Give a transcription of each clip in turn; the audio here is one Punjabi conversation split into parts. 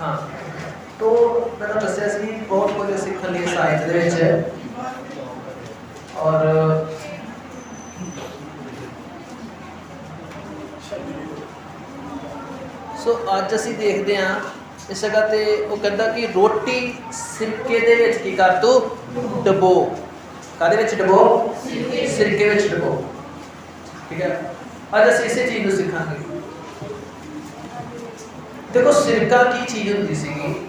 ਹਾਂ। ਤੋ ਮੈਂ ਤੁਹਾਨੂੰ ਦੱਸਿਆ ਸੀ ਬਹੁਤ ਕੁਝ ਸਿੱਖਣ ਲਈ ਸਾਇੰਸ ਦੇ ਵਿੱਚ ਹੈ। ਔਰ ਸੋ ਅੱਜ ਅਸੀਂ ਦੇਖਦੇ ਹਾਂ ਇਸ ਜਗ੍ਹਾ ਤੇ ਉਹ ਕਹਿੰਦਾ ਕਿ ਰੋਟੀ ਸਿਰਕੇ ਦੇ ਵਿੱਚ ਕੀ ਕਰ ਤੂੰ? ਡਬੋ। ਕਾਦੇ ਵਿੱਚ ਡਬੋ? ਸਿਰਕੇ ਵਿੱਚ ਡਬੋ। ਠੀਕ ਹੈ। ਅੱਜ ਅਸੀਂ ਇਸੇ ਚੀਜ਼ ਨੂੰ ਸਿੱਖਾਂਗੇ। ਦੇਖੋ ਸਿਰਕਾ ਕੀ ਚੀਜ਼ ਹੁੰਦੀ ਸੀਗੀ?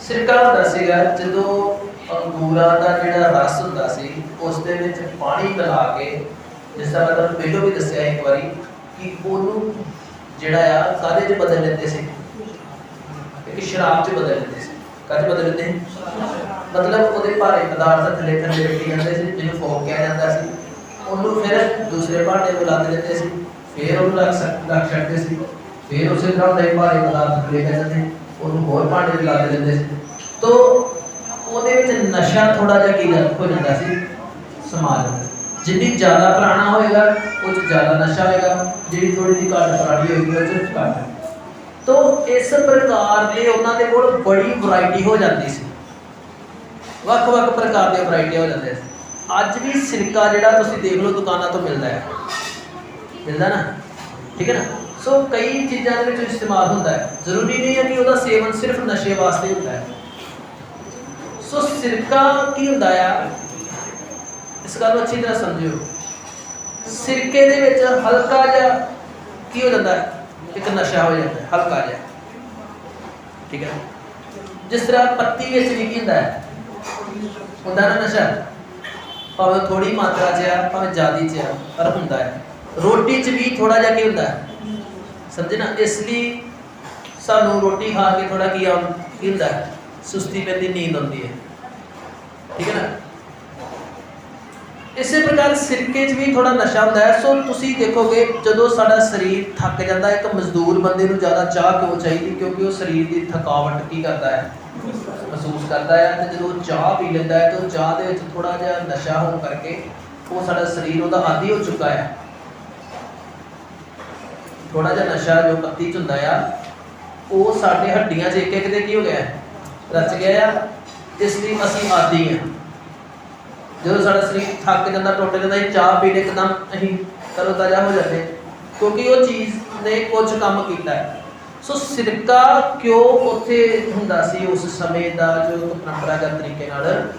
ਸਿਰਕਾ ਹੁੰਦਾ ਸੀਗਾ, ਜਦੋਂ ਅੰਗੂਰਾਂ ਦਾ ਜਿਹੜਾ ਰਸ ਹੁੰਦਾ ਸੀ ਉਸ ਦੇ ਵਿੱਚ ਪਾਣੀ ਮਿਲਾ ਕੇ, ਜਿਸ ਤਰ੍ਹਾਂ ਮੈਂ ਪਹਿਲਾਂ ਵੀ ਦੱਸਿਆ ਇੱਕ ਵਾਰੀ, ਕਿ ਉਹਨੂੰ ਜਿਹੜਾ ਆ ਕਾਦੇ 'ਚ ਬਦਲ ਲੈਂਦੇ ਸੀ? ਇੱਕ ਸ਼ਰਾਬ 'ਚ ਬਦਲ ਲੈਂਦੇ ਸੀ। ਕਾਹਦੇ ਬਦਲ ਲੈਂਦੇ ਮਤਲਬ ਉਹਦੇ ਭਾਰੇ ਪਦਾਰਥ ਥੱਲੇ ਥੱਲੇ ਰੱਖੀ ਜਾਂਦੇ ਸੀ, ਜਿਹਨੂੰ ਫੋਕ ਕਿਹਾ ਜਾਂਦਾ ਸੀ। ਉਹਨੂੰ ਫਿਰ ਦੂਸਰੇ ਭਾਂਡੇ ਨੂੰ ਲੱਦ ਲੈਂਦੇ ਸੀ, ਫਿਰ ਉਹਨੂੰ ਰੱਖ ਸਕ- ਰੱਖ ਛੱਡਦੇ ਸੀ। ਫਿਰ ਉਸੇ ਤਰ੍ਹਾਂ ਦੇ ਭਾਰੇ ਪਦਾਰਥ ਥੱਲੇ ਪੈ ਜਾਂਦੇ ਉਹਨੂੰ ਹੋਰ ਭਾਂਡੇ 'ਚ ਲੱਦ ਲੈਂਦੇ ਸੀ। ਤੋ ਉਹਦੇ ਵਿੱਚ ਨਸ਼ਾ ਥੋੜਾ ਜਿਹਾ ਕੀ ਲੱਗ- ਹੋ ਜਾਂਦਾ ਸੀ? ਸਮਾ ਜਾਂਦਾ ਜਿੰਨੀ ਜ਼ਿਆਦਾ ਪੁਰਾਣਾ ਹੋਏਗਾ, ਉਹ 'ਚ ਜ਼ਿਆਦਾ ਨਸ਼ਾ ਹੋਏਗਾ। ਜਿਹੜੀ ਥੋੜੀ ਜਿਹੀ ਘੱਟ ਪੁਰਾਣੀ ਹੋਏਗੀ, ਉਹ 'ਚ ਘੱਟ ਤੋ ਇਸ ਪ੍ਰਕਾਰ ਦੇ ਉਹਨਾਂ ਦੇ ਕੋਲ ਬੜੀ ਵੈਰਾਈਟੀ ਹੋ ਜਾਂਦੀ ਸੀ। ਵੱਖ-ਵੱਖ ਪ੍ਰਕਾਰ ਦੀਆਂ ਵੈਰਾਈਟੀਆਂ ਹੋ ਜਾਂਦੀਆਂ ਸੀ। ਅੱਜ ਵੀ ਸਿਰਕਾ ਜਿਹੜਾ ਤੁਸੀਂ ਦੇਖ ਲਓ ਦੁਕਾਨਾਂ ਤੋਂ ਮਿਲਦਾ ਹੈ। ਮਿਲਦਾ ਨਾ? ਠੀਕ ਹੈ ਨਾ? ਸੋ ਕਈ ਚੀਜ਼ਾਂ ਦੇ ਵਿੱਚ ਇਸਤੇਮਾਲ ਹੁੰਦਾ ਹੈ। ਜ਼ਰੂਰੀ ਨਹੀਂ ਹੈ ਕਿ ਉਹਦਾ ਸੇਵਨ ਸਿਰਫ ਨਸ਼ੇ ਵਾਸਤੇ ਹੁੰਦਾ ਹੈ। ਸੋ ਸਿਰਕਾ ਕੀ ਹੁੰਦਾ ਆ? ਇਸ ਗੱਲ ਨੂੰ ਅੱਛੀ ਤਰ੍ਹਾਂ ਸਮਝਿਓ। ਸਿਰਕੇ ਦੇ ਵਿੱਚ ਹਲਕਾ ਜਿਹਾ ਕੀ ਹੋ ਜਾਂਦਾ ਹੈ? ਇੱਕ ਨਸ਼ਾ ਹੋ ਜਾਂਦਾ ਹੈ, ਹਲਕਾ ਜਿਹਾ। ਠੀਕ ਹੈ? ਜਿਸ ਤਰ੍ਹਾਂ ਪੱਤੀ ਵਿੱਚ ਵੀ ਕੀ ਹੁੰਦਾ ਹੈ? ਹੁੰਦਾ ਨਾ ਨਸ਼ਾ? ਭਾਵੇਂ ਥੋੜੀ ਮਾਤਰਾ 'ਚ ਆ, ਭਾਵੇਂ ਜ਼ਿਆਦੀ 'ਚ ਆ, ਪਰ ਹੁੰਦਾ ਹੈ। ਰੋਟੀ 'ਚ ਵੀ ਥੋੜਾ ਜਿਹਾ ਕੀ ਹੁੰਦਾ ਹੈ? ਸਮਝੇ ਨਾ, ਇਸ ਲਈ ਸਾਨੂੰ ਰੋਟੀ ਖਾ ਕੇ ਥੋੜਾ ਕੀ ਆਉਂ ਕੀ ਹੁੰਦਾ ਸੁਸਤੀ ਪੈਂਦੀ, ਨੀਂਦ ਆਉਂਦੀ ਹੈ। ਠੀਕ ਹੈ ਨਾ? ਇਸੇ ਪ੍ਰਕਾਰ ਸਿਰਕੇ 'ਚ ਵੀ ਥੋੜਾ ਨਸ਼ਾ ਹੁੰਦਾ ਹੈ, ਸੋ ਤੁਸੀਂ ਦੇਖੋਗੇ ਜਦੋਂ ਸਾਡਾ ਸਰੀਰ ਥੱਕ ਜਾਂਦਾ ਹੈ, ਇੱਕ ਮਜ਼ਦੂਰ ਬੰਦੇ ਨੂੰ ਜ਼ਿਆਦਾ ਚਾਹ ਕਿਉਂ ਚਾਹੀਦੀ? ਕਿਉਂਕਿ ਉਹ ਸਰੀਰ ਦੀ ਥਕਾਵਟ ਕੀ ਕਰਦਾ ਹੈ? ਮਹਿਸੂਸ ਕਰਦਾ ਹੈ ਤੇ ਜਦੋਂ ਉਹ ਚਾਹ ਪੀ ਲੈਂਦਾ ਹੈ, ਤਾਂ ਉਹ ਚਾਹ ਦੇ ਵਿੱਚ ਥੋੜਾ ਜਿਹਾ ਨਸ਼ਾ ਹੋਣ ਕਰਕੇ ਉਹ ਸਾਡਾ ਸਰੀਰ ਉਹਦਾ ਆਦੀ ਹੋ ਚੁੱਕਾ ਹੈ। ਥੋੜਾ ਜਿਹਾ ਨਸ਼ਾ ਜੋ ਪੱਤੀ ਚ ਹੁੰਦਾ ਆ, ਉਹ ਸਾਡੇ ਹੱਡੀਆਂ 'ਚ ਇੱਕ ਇੱਕ ਦੇ ਕੀ ਹੋ ਗਿਆ? ਰਚ ਗਿਆ ਆ, ਇਸ ਲਈ ਅਸੀਂ ਆਦੀ ਆ। ਜਦੋਂ ਸਾਡਾ ਸਰੀਰ ਥੱਕ ਜਾਂਦਾ, ਟੁੱਟ ਜਾਂਦਾ ਇਹ ਚਾਹ ਪੀਣ ਇੱਕਦਮ ਅਸੀਂ ਤਰੋ ਤਾਜ਼ਾ ਹੋ ਜਾਂਦੇ। ਕਿਉਂਕਿ ਉਹ ਚੀਜ਼ ਨੇ ਕੁਝ ਕੰਮ ਕੀਤਾ ਹੈ। ਸੋ ਸਿਰਕਾ ਕਿਉਂ ਉੱਥੇ ਹੁੰਦਾ ਸੀ ਉਸ ਸਮੇਂ ਦਾ ਜੋ ਇੱਕ ਪਰੰਪਰਾਗਤ ਤਰੀਕੇ ਨਾਲ?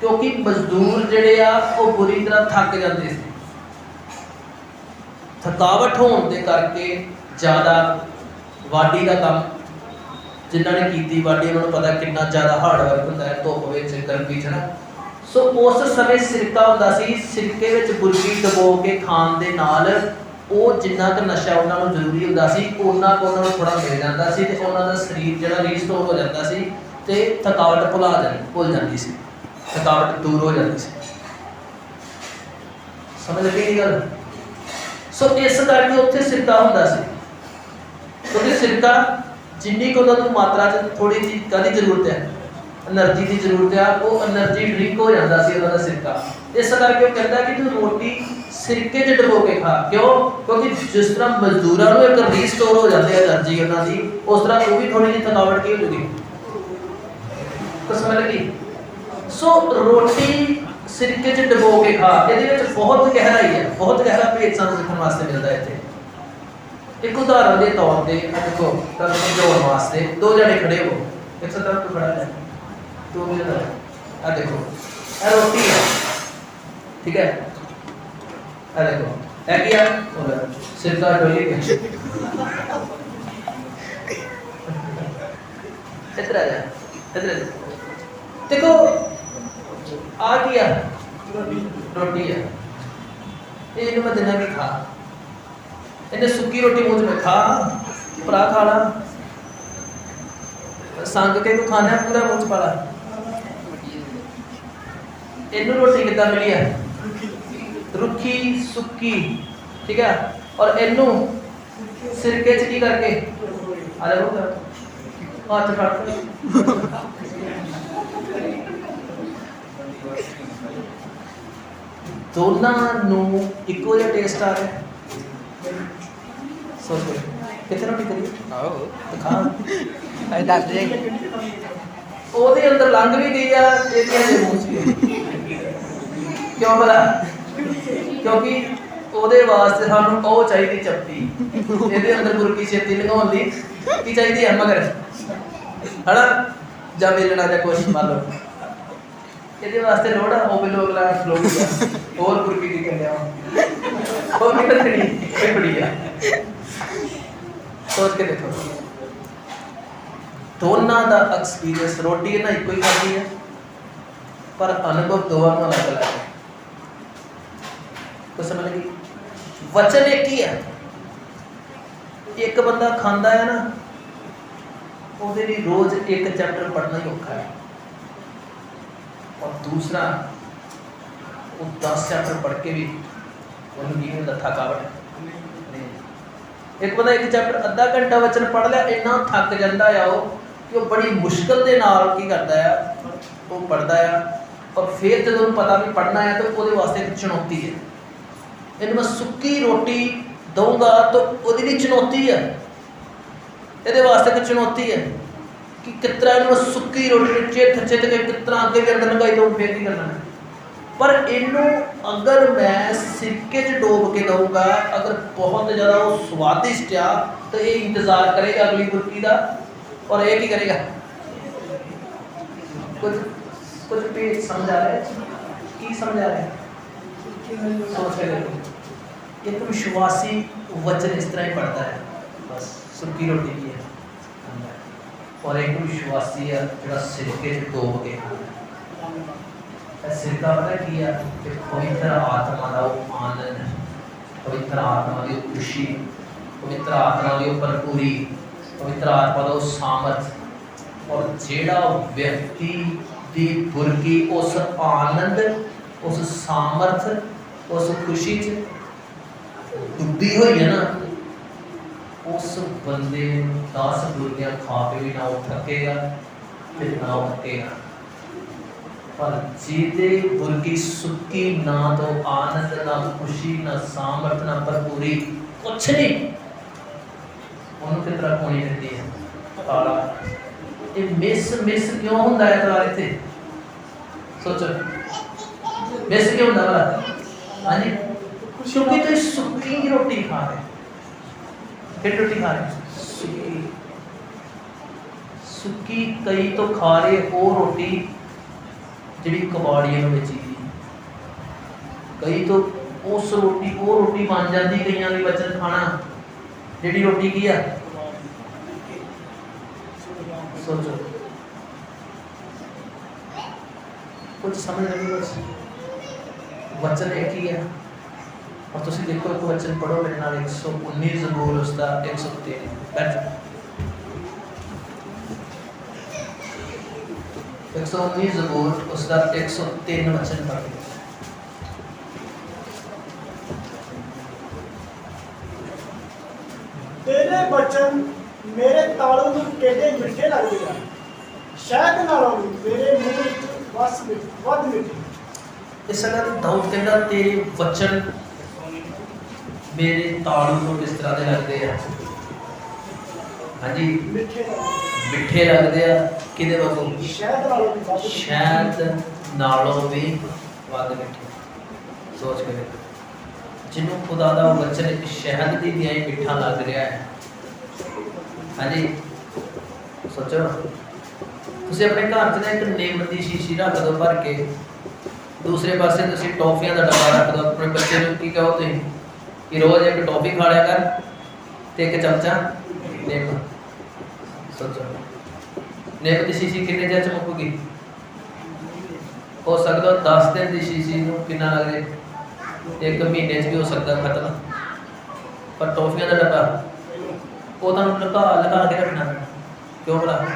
ਕਿਉਂਕਿ ਮਜ਼ਦੂਰ ਜਿਹੜੇ ਆ, ਉਹ ਬੁਰੀ ਤਰ੍ਹਾਂ ਥੱਕ ਜਾਂਦੇ ਸੀ। ਥਕਾਵਟ ਹੋਣ ਦੇ ਕਰਕੇ ਜ਼ਿਆਦਾ ਵਾਢੀ ਦਾ ਕੰਮ ਜਿਨ੍ਹਾਂ ਨੇ ਕੀਤੀ, ਵਾਢੀ ਉਹਨਾਂ ਨੂੰ ਪਤਾ ਕਿੰਨਾ ਜ਼ਿਆਦਾ ਹਾਰਡ ਵਰਕ ਹੁੰਦਾ ਹੈ, ਧੁੱਪ ਵਿੱਚ, ਗਰਮੀ 'ਚ ਨਾ ਸੋ ਉਸ ਸਮੇਂ ਸਿਰਕਾ ਹੁੰਦਾ ਸੀ, ਸਿਰਕੇ ਵਿੱਚ ਬੁਰਕੀ ਡਬੋ ਕੇ ਖਾਣ ਦੇ ਨਾਲ ਉਹ ਜਿੰਨਾ ਕੁ ਨਸ਼ਾ ਉਹਨਾਂ ਨੂੰ ਜ਼ਰੂਰੀ ਹੁੰਦਾ ਸੀ, ਉਹਨਾਂ ਕੁ ਉਹਨਾਂ ਨੂੰ ਥੋੜਾ ਮਿਲ ਜਾਂਦਾ ਸੀ ਤੇ ਉਹਨਾਂ ਦਾ ਸਰੀਰ ਜਿਹੜਾ ਰੀਸਟੋਰ ਹੋ ਜਾਂਦਾ ਸੀ ਤੇ ਥਕਾਵਟ ਭੁਲਾ ਜਾਂਦੀ, ਭੁੱਲ ਜਾਂਦੀ ਸੀ। ਥਕਾਵਟ ਦੂਰ ਹੋ ਜਾਂਦੀ ਸੀ। ਸਮਝ ਲੱਗੀ ਗੱਲ? ਸੋ ਇਸ ਕਰਕੇ ਉੱਥੇ ਸਿਰਕਾ ਹੁੰਦਾ ਸੀ। ਕਿਉਂਕਿ ਸਿਰਕਾ ਜਿੰਨੀ ਕੋ ਤੁਹਾਨੂੰ ਮਾਤਰਾ ਚ ਥੋੜੀ ਜੀ ਕਾਦੀ ਜ਼ਰੂਰਤ ਹੈ એનર્ਜੀ ਦੀ ਜ਼ਰੂਰਤ ਹੈ, ਉਹ એનર્ਜੀ ਡਰਿੰਕ ਹੋ ਜਾਂਦਾ ਸੀ ਉਹਨਾਂ ਸਿਰਕਾ ਇਸ ਕਰਕੇ ਉਹ ਕਹਿੰਦਾ ਕਿ ਤੂੰ ਰੋਟੀ ਸਿਰਕੇ 'ਚ ਡਬੋ ਕੇ ਖਾ। ਕਿਉਂ? ਕਿਉਂਕਿ ਜਿਸ ਤਰ੍ਹਾਂ ਮਜ਼ਦੂਰਾਂ ਨੂੰ ਇੱਕ ਰੀਸਟੋਰ ਹੋ ਜਾਂਦੀ ਹੈ એનર્ਜੀ ਉਹਨਾਂ ਦੀ, ਉਸ ਤਰ੍ਹਾਂ ਉਹ ਵੀ ਥੋੜੀ ਜਿਹੀ ਥਕਾਵਟ ਕੀ ਹੋ ਜੂਗੀ? ਕਸਮ ਲੱਗੀ ਸੋ ਰੋਟੀ ਸਿਰਕੇ 'ਚ ਡਬੋ ਕੇ ਖਾ। ਇਹਦੇ ਵਿੱਚ ਬਹੁਤ ਗਹਿਰਾਈ ਹੈ। ਬਹੁਤ ਗਹਿਰਾ ਭੇਦ ਸਾਨੂੰ ਸਿੱਖਣ ਵਾਸਤੇ ਮਿਲਦਾ ਹੈ ਇੱਥੇ। ਇੱਕ ਉਦਾਹਰਨ ਦੇ ਤੌਰ ਤੇ ਆਹ ਦੇਖੋ ਤੁਹਾਨੂੰ ਸਮਝਾਉਣ ਵਾਸਤੇ ਦੋ ਜਣੇ ਖੜੇ ਹੋ। ਇੱਕ ਸੱਤ ਤਰਫ ਖੜਾ ਹੈ। ਦੋ ਵੀ ਜਣਾ ਆ ਦੇਖੋ ਇਹ ਰੋਟੀ ਹੈ। ਠੀਕ ਹੈ? ਆ ਦੇਖੋ ਇਹ ਕੀ ਹੈ ਉਹ ਲੈ, ਸਿਰਕਾ ਡੋਲੀ ਹੈ ਇਧਰ ਆ ਜਾ। ਇਧਰ ਆ ਜਾ। ਦੇਖੋ ਆ ਕੀ ਹੈ ਰੋਟੀ ਹੈ ਇਹਨੂੰ ਮੈਂ ਦੇਣਾ ਵੀ ਖਾ। ਇਹਨੇ ਸੁੱਕੀ ਰੋਟੀ ਮੂੰਹ 'ਚ ਖਾ, ਭਰਾ ਖਾ ਲਾ। ਸੰਗ ਕੇ ਨੂੰ ਖਾਣਾ ਪੂਰਾ ਮੂੰਹ 'ਚ ਪਾ ਲਾ। ਇਹਨੂੰ ਰੋਟੀ ਕਿੱਦਾਂ ਮਿਲੀ ਹੈ ਰੁੱਖੀ, ਸੁੱਕੀ, ਠੀਕ ਹੈ ਔਰ ਇਹਨੂੰ ਸਿਰਕੇ 'ਚ ਕੀ ਕਰਕੇ? ਆ ਲੈ ਉਹ ਹੱਥ ਫੜ। ਦੋਨਾਂ ਨੂੰ ਇੱਕੋ ਜਿਹਾ ਟੇਸਟ ਆ ਰਿਹਾ। ਸੋਚੋ ਕਿੱਥੇ ਰੋਟੀ ਕਰੀ ਆਓ ਦਿਖਾ। ਐ ਦੱਸ ਦੇ। ਉਹਦੇ ਅੰਦਰ ਲੰਘ ਵੀ ਗਈ ਆ ਇਹਦੇ ਹਜੇ ਮੂੰਹ 'ਚ। ਕਿਉਂ ਭਲਾ? ਕਿਉਂਕਿ ਉਹਦੇ ਵਾਸਤੇ ਸਾਨੂੰ ਉਹ ਚਾਹੀਦੀ ਚੱਪੀ। ਇਹਦੇ ਅੰਦਰ ਗੁਰਕੀ ਛੇਤੀ ਲਗਾਉਣ ਲਈ ਕੀ ਚਾਹੀਦੀ ਹੈ ਮਗਰ। ਹਣਾ ਜਾਂ ਵੇਲਣਾ ਜਾਂ ਕੁਛ ਮੰਨ ਲਓ। ਇਹਦੇ ਵਾਸਤੇ ਲੋੜ ਆ, ਉਹ ਲੋਕ ਲਾ ਫਲੋ ਗਿਆ ਹੋਰ ਗੁਰਕੀ ਦੀ ਕਹਿੰਦੇ। ਆ ਹੋਰ ਨਹੀਂ ਇਹ ਬੜੀ ਆ। ਸੋਚ ਕੇ ਦੇਖੋ। ਦੋਨਾਂ ਦਾ ਐਕਸਪੀਰੀਅੰਸ ਰੋਟੀ ਇਹਨਾਂ ਇੱਕੋ ਹੀ ਖਾਦੀ ਹੈ ਪਰ ਅਨੁਭਵ ਦੋਵਾਂ ਨੂੰ ਅਲੱਗ ਅਲੱਗ ਹੈ ਕੋ ਸਮਝ ਗਈ ਵਚਨ ਇੱਕ ਹੀ ਹੈ ਇੱਕ ਬੰਦਾ ਖਾਂਦਾ ਹੈ ਨਾ, ਉਹਦੇ ਲਈ ਰੋਜ਼ ਇੱਕ ਚੈਪਟਰ ਪੜ੍ਹਨਾ ਹੀ ਔਖਾ ਹੈ। ਔਰ ਦੂਸਰਾ ਉਹ 10 ਚੈਪਟਰ ਪੜ੍ਹ ਕੇ ਵੀ ਉਹਨੂੰ ਕੀ ਹੁੰਦਾ ਥਕਾਵਟ ਇੱਕ ਬੰਦਾ ਇੱਕ ਚੈਪਟਰ ਅੱਧਾ ਘੰਟਾ ਵਚਨ ਪੜ੍ਹ ਲਿਆ ਇੰਨਾ ਥੱਕ ਜਾਂਦਾ ਆ ਉਹ ਕਿ ਉਹ ਬੜੀ ਮੁਸ਼ਕਲ ਦੇ ਨਾਲ ਕੀ ਕਰਦਾ ਆ ਉਹ ਪੜ੍ਹਦਾ ਆ ਔਰ ਫਿਰ ਜਦੋਂ ਉਹਨੂੰ ਪਤਾ ਵੀ ਪੜ੍ਹਨਾ ਹੈ ਤਾਂ ਉਹਦੇ ਵਾਸਤੇ ਇੱਕ ਚੁਣੌਤੀ ਹੈ ਇਹਨੂੰ ਮੈਂ ਸੁੱਕੀ ਰੋਟੀ ਦਊਂਗਾ ਤਾਂ ਉਹਦੇ ਲਈ ਚੁਣੌਤੀ ਹੈ ਇਹਦੇ ਵਾਸਤੇ ਇੱਕ ਚੁਣੌਤੀ ਹੈ ਕਿ ਕਿਤਰਾ ਇਹਨੂੰ ਮੈਂ ਸੁੱਕੀ ਰੋਟੀ ਨੂੰ ਚਿੱਤ ਚਿੱਤ ਕੇ ਕਿਤਰਾ ਅੱਗੇ ਵੀ ਅੰਦਰ ਲਗਾਈ ਦਊਂ ਫੇਰ ਕੀ ਕਰਨਾ ਹੈ ਪਰ ਇਹਨੂੰ ਅਗਰ ਮੈਂ ਸਿਰਕੇ 'ਚ ਡੋਬ ਕੇ ਦਊਂਗਾ, ਅਗਰ ਬਹੁਤ ਜ਼ਿਆਦਾ ਉਹ ਸਵਾਦਿਸ਼ਟ ਆ, ਤਾਂ ਇਹ ਇੰਤਜ਼ਾਰ ਕਰੇਗਾ ਅਗਲੀ ਗੁਰਕੀ ਦਾ ਔਰ ਇਹ ਕੀ ਕਰੇਗਾ ਕੁਝ ਕੁਝ ਵੀ ਸਮਝ ਆ ਰਿਹਾ ਹੈ? ਕੀ ਸਮਝ ਆ ਰਿਹਾ ਹੈ? ਸੋਚ ਕੇ ਦੇਖੋ ਇੱਕ ਵਿਸ਼ਵਾਸੀ ਵਚਨ ਇਸ ਤਰ੍ਹਾਂ ਹੀ ਪੜਦਾ ਹੈ ਬਸ ਸੁੱਕੀ ਰੋਟੀ ਵੀ ਹੈ ਖਾਂਦਾ ਹੈ। ਔਰ ਇੱਕ ਵਿਸ਼ਵਾਸੀ ਹੈ ਜਿਹੜਾ ਸਿਰਕੇ 'ਚ ਡੋਬ ਕੇ ਹੈ। ਸਿਰਕਾ ਪਤਾ ਕੀ ਆ? ਕਿ ਪਵਿੱਤਰ ਆਤਮਾ ਦਾ ਉਹ ਆਨੰਦ ਪਵਿੱਤਰ ਆਤਮਾ ਦੀ ਉਹ ਖੁਸ਼ੀ, ਪਵਿੱਤਰ ਆਤਮਾ ਦੀ ਉਹ ਭਰਪੂਰੀ, ਪਵਿੱਤਰ ਆਤਮਾ ਦਾ ਉਹ ਸਾਮਰਥ ਔਰ ਜਿਹੜਾ ਵਿਅਕਤੀ ਦੀ ਬੁਰਕੀ ਉਸ ਆਨੰਦ, ਉਸ ਸਾਮਰਥ, ਉਸ ਖੁਸ਼ੀ ਚ ਡੁੱਬੀ ਹੋਈ ਹੈ ਨਾ ਉਸ ਬੰਦੇ ਨੂੰ 10 ਬੁਰਕੀਆਂ ਖਾ ਕੇ ਵੀ ਨਾ ਉਹ ਥੱਕੇਗਾ ਤੇ ਨਾ ਉਹ ਥੱਕੇਗਾ ਪਰ ਜਿਹਦੇ ਬੁਰਕੀ ਸੁੱਕੀ ਨਾ ਤੋਂ ਆਨੰਦ, ਨਾ ਖੁਸ਼ੀ, ਨਾ ਸਾਮਰਥ, ਨਾ ਭਰਪੂਰੀ ਕੁਛ ਨਹੀਂ, ਉਹਨੂੰ ਕਿਸ ਤਰ੍ਹਾਂ ਕੋਣੀ ਦਿੰਦੀ ਹੈ? ਕਾਲਾ ਇਹ ਮਿਸ ਮਿਸ ਕਿਉਂ ਹੁੰਦਾ ਹੈ ਤਰਾ ਇੱਥੇ? ਸੋਚੋ। ਮਿਸ ਕਿਉਂ ਹੁੰਦਾ ਵਾ ਹਾਂਜੀ। ਕਿਉਂਕਿ ਤੁਸੀਂ ਸੁੱਕੀ ਰੋਟੀ ਖਾ ਰਹੇ ਕਿਹੜੀ ਰੋਟੀ ਖਾ ਰਹੇ ਸੁੱਕੀ। ਸੁੱਕੀ ਕਈ ਤੋਂ ਖਾ ਰਹੇ ਉਹ ਰੋਟੀ ਜਿਹੜੀ ਕਬਾੜੀਆਂ ਨੂੰ ਵੇਚੀ ਗਈ। ਕਈ ਤੋਂ ਉਸ ਰੋਟੀ, ਉਹ ਰੋਟੀ ਬਣ ਜਾਂਦੀ, ਕਈਆਂ ਦੀ ਬਚਨ ਖਾਣਾ। ਜਿਹੜੀ ਰੋਟੀ ਕੀ ਆ? ਸੋਚੋ। ਕੁਝ ਸਮਝ ਨਹੀਂ ਬਸ ਵਚਨ ਇੱਕ ਹੀ ਹੈ ਔਰ ਤੁਸੀਂ ਦੇਖੋ ਇੱਕ ਵਚਨ ਪੜੋ ਮੇਰੇ ਨਾਲ 119 ਜ਼ਬੂਰ ਉਸ ਦਾ 103 ਬੈਠ ਜਾਓ। 119 ਜ਼ਬੂਰ ਉਸ ਦਾ 103 ਵਚਨ ਪੜ੍ਹੋ ਤੇਰੇ ਬਚਨ ਮੇਰੇ ਤਾਲੂ ਨੂੰ ਕਿਹੜੇ ਮਿੱਠੇ ਲੱਗਦੇ ਆ? ਸ਼ਹਿਦ ਨਾਲੋਂ ਤੇਰੇ ਮੂੰਹ ਵਿੱਚ ਵਸ ਵਿੱਚ ਵੱਧ ਮਿੱਠੇ। ਇਸ ਤੇ ਦਾਊਦ ਕਹਿੰਦਾ ਤੇਰੇ ਵਚਨ ਮੇਰੇ ਤਾਲੂ ਨੂੰ ਕਿਸ ਤਰ੍ਹਾਂ ਦੇ ਲੱਗਦੇ ਆ? ਹਾਂਜੀ। ਮਿੱਠੇ ਲੱਗਦੇ ਮਿੱਠੇ ਲੱਗਦੇ ਆ। ਕਿਹਦੇ ਵਾਂਗੂ। ਸ਼ਹਿਦ ਨਾਲੋਂ ਵੀ ਵੱਧ। ਸ਼ਾਇਦ ਨਾਲੋਂ ਵੀ ਵੱਧ ਮਿੱਠੇ। ਸੋਚ ਕੇ ਦੇਖੋ। ਜਿਹਨੂੰ ਖੁਦਾ ਦਾ ਵਚਨ ਇੱਕ ਸ਼ਹਿਦ ਦੀ ਹੀ ਮਿੱਠਾ ਲੱਗ ਰਿਹਾ ਹੈ। ਹਾਂਜੀ। ਸੋਚੋ ਤੁਸੀਂ ਆਪਣੇ ਘਰ 'ਚ ਨਾ ਇੱਕ ਨਿੰਮ ਦੀ ਸ਼ੀਸ਼ੀ ਰੱਖ ਦਿਓ ਭਰ ਕੇ। ਦੂਸਰੇ ਪਾਸੇ ਤੁਸੀਂ ਟੌਫੀਆਂ ਦਾ ਡੱਬਾ ਰੱਖ ਦਿਓ। ਆਪਣੇ ਬੱਚੇ ਨੂੰ ਕੀ ਕਹੋ ਤੁਸੀਂ? ਕਿ ਰੋਜ਼ ਇੱਕ ਟੌਫੀ ਖਾ ਲਿਆ ਕਰ ਤੇ ਇੱਕ ਚਮਚਾ ਨਿੰਮ। ਸੋਚੋ। ਨਿੰਮ ਦੀ ਸ਼ੀਸ਼ੀ ਕਿੰਨੇ ਚਿਰ ਚ ਮੁੱਕੂਗੀ? ਹੋ ਸਕਦਾ 10 ਦਿਨ ਦੀ ਸ਼ੀਸ਼ੀ ਨੂੰ ਕਿੰਨਾ ਲੱਗ ਜੇ? ਇੱਕ ਮਹੀਨੇ ਚ ਵੀ ਹੋ ਸਕਦਾ ਖਤਮ। ਪਰ ਟੋਫੀਆਂ ਦਾ ਡੱਬਾ, ਉਹ ਤੁਹਾਨੂੰ ਲਗਾ ਲਗਾ ਕੇ ਰੱਖਣਾ। ਕਿਉਂ ਭਲਾ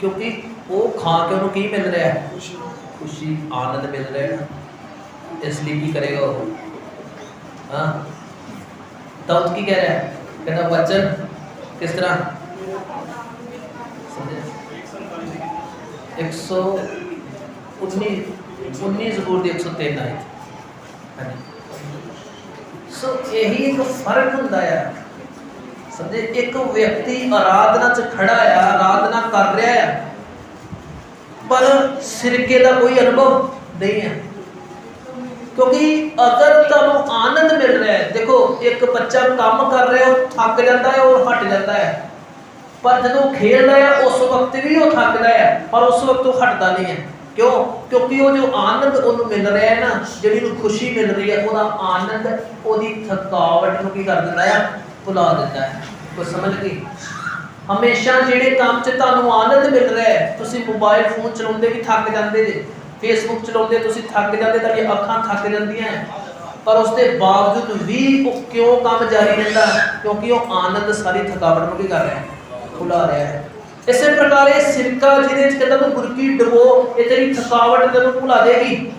ਕਿਉਂਕਿ ਉਹ ਖਾ ਕੇ ਉਹਨੂੰ ਕੀ ਮਿਲ ਰਿਹਾ? ਹੈ ਖੁਸ਼ੀ, ਆਨੰਦ ਮਿਲ ਰਿਹਾ। ਹੈ ਇਸ ਲਈ ਕੀ ਕਰੇਗਾ ਉਹ? ਹਾਂ। ਦਾਊਦ ਕੀ ਕਹਿ ਰਿਹਾ? ਹੈ ਕਹਿੰਦਾ, ਵਚਨ ਕਿਸ ਤਰ੍ਹਾਂ? ਸਮਝੇ 119 19 ਜ਼ਬੂਰ ਦੀ 103 ਆਇਤ ਹਾਂਜੀ। ਸੋ ਇਹੀ ਇੱਕ ਫ਼ਰਕ ਹੁੰਦਾ ਹੈ ਸਮਝੇ? ਇੱਕ ਵਿਅਕਤੀ ਆਰਾਧਨਾ 'ਚ ਖੜਾ ਆ ਆਰਾਧਨਾ ਕਰ ਰਿਹਾ ਹੈ ਪਰ ਸਿਰਕੇ ਦਾ ਕੋਈ ਅਨੁਭਵ ਨਹੀਂ ਹੈ ਕਿਉਂਕਿ ਅਗਰ ਤੁਹਾਨੂੰ ਆਨੰਦ ਮਿਲ ਰਿਹਾ ਹੈ, ਦੇਖੋ, ਇੱਕ ਬੱਚਾ ਕੰਮ ਕਰ ਰਿਹਾ, ਉਹ ਥੱਕ ਜਾਂਦਾ ਹੈ ਔਰ ਹਟ ਜਾਂਦਾ ਹੈ। ਪਰ ਜਦੋਂ ਖੇਡਦਾ ਹੈ, ਉਸ ਵਕਤ ਵੀ ਉਹ ਥੱਕਦਾ ਹੈ, ਪਰ ਉਸ ਵਕਤ ਉਹ ਹਟਦਾ ਨਹੀਂ ਹੈ। ਕਿਉਂ? ਕਿਉਂਕਿ ਉਹ ਜੋ ਆਨੰਦ ਉਹਨੂੰ ਮਿਲ ਰਿਹਾ ਹੈ ਨਾ, ਜਿਹੜੀ ਉਹਨੂੰ ਖੁਸ਼ੀ ਮਿਲ ਰਹੀ ਹੈ, ਉਹਦਾ ਆਨੰਦ ਉਹਦੀ ਥਕਾਵਟ ਨੂੰ ਕੀ ਕਰ ਦਿੰਦਾ ਹੈ? ਭੁਲਾ ਦਿੰਦਾ ਹੈ। ਕੋਈ ਸਮਝ ਗਈ? ਹਮੇਸ਼ਾ ਜਿਹੜੇ ਕੰਮ 'ਚ ਤੁਹਾਨੂੰ ਆਨੰਦ ਮਿਲ ਰਿਹਾ ਹੈ, ਤੁਸੀਂ ਮੋਬਾਈਲ ਫੋਨ ਚਲਾਉਂਦੇ ਵੀ ਥੱਕ ਜਾਂਦੇ ਜੇ। ਫੇਸਬੁੱਕ ਚਲਾਉਂਦੇ, ਤੁਸੀਂ ਥੱਕ ਜਾਂਦੇ ਤੁਹਾਡੀਆਂ ਅੱਖਾਂ ਥੱਕ ਜਾਂਦੀਆਂ ਪਰ ਉਸ ਦੇ ਬਾਵਜੂਦ ਵੀ ਉਹ ਕਿਉਂ ਕੰਮ ਜਾਰੀ ਰਹਿੰਦਾ? ਕਿਉਂਕਿ ਉਹ ਆਨੰਦ ਸਾਰੀ ਥਕਾਵਟ ਨੂੰ ਕੀ ਕਰ ਰਿਹਾ ਹੈ, ਭੁਲਾ ਰਿਹਾ ਹੈ। ਇਸੇ ਪ੍ਰਕਾਰ ਇਹ ਸਿਰਕਾ ਜਿਹਦੇ ਵਿੱਚ ਕਹਿੰਦਾ ਤੂੰ ਬੁਰਕੀ ਡਬੋ, ਇਹ ਤੇਰੀ ਥਕਾਵਟ ਤੈਨੂੰ ਭੁਲਾ ਦੇਗੀ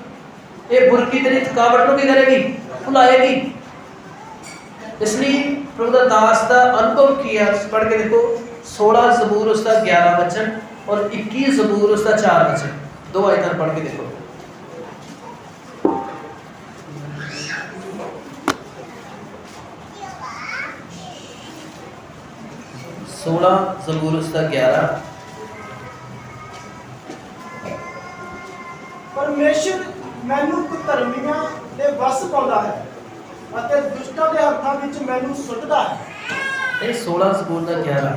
ਇਹ ਬੁਰਕੀ ਤੇਰੀ ਥਕਾਵਟ ਨੂੰ ਕੀ ਕਰੇਗੀ? ਭੁਲਾਏਗੀ। ਇਸ ਲਈ ਪ੍ਰਭੂ ਦਾ ਦਾਸ ਦਾ ਅਨੁਭਵ ਕੀ ਹੈ? ਪੜ੍ਹ ਕੇ ਦੇਖੋ 16 ਜ਼ਬੂਰ ਉਸ ਦਾ 11 ਵਚਨ ਔਰ 21 ਜ਼ਬੂਰ ਉਸ ਦਾ 4 ਵਚਨ। ਦੋ ਆਇਤਾਂ ਪੜ੍ਹ ਕੇ ਦੇਖੋ। सोलह जबूर उसका ग्यारह ਪਰਮੇਸ਼ਰ ਮੈਨੂੰ ਕੁਧਰਮੀਆਂ ਦੇ ਵਸ ਪਾਉਂਦਾ ਹੈ ਅਤੇ ਦੁਸ਼ਟਾਂ ਦੇ ਹੱਥਾਂ ਵਿੱਚ ਮੈਨੂੰ ਸੁੱਟਦਾ ਹੈ। ਇਹ 16 ਸਕੂਲ ਦਾ 11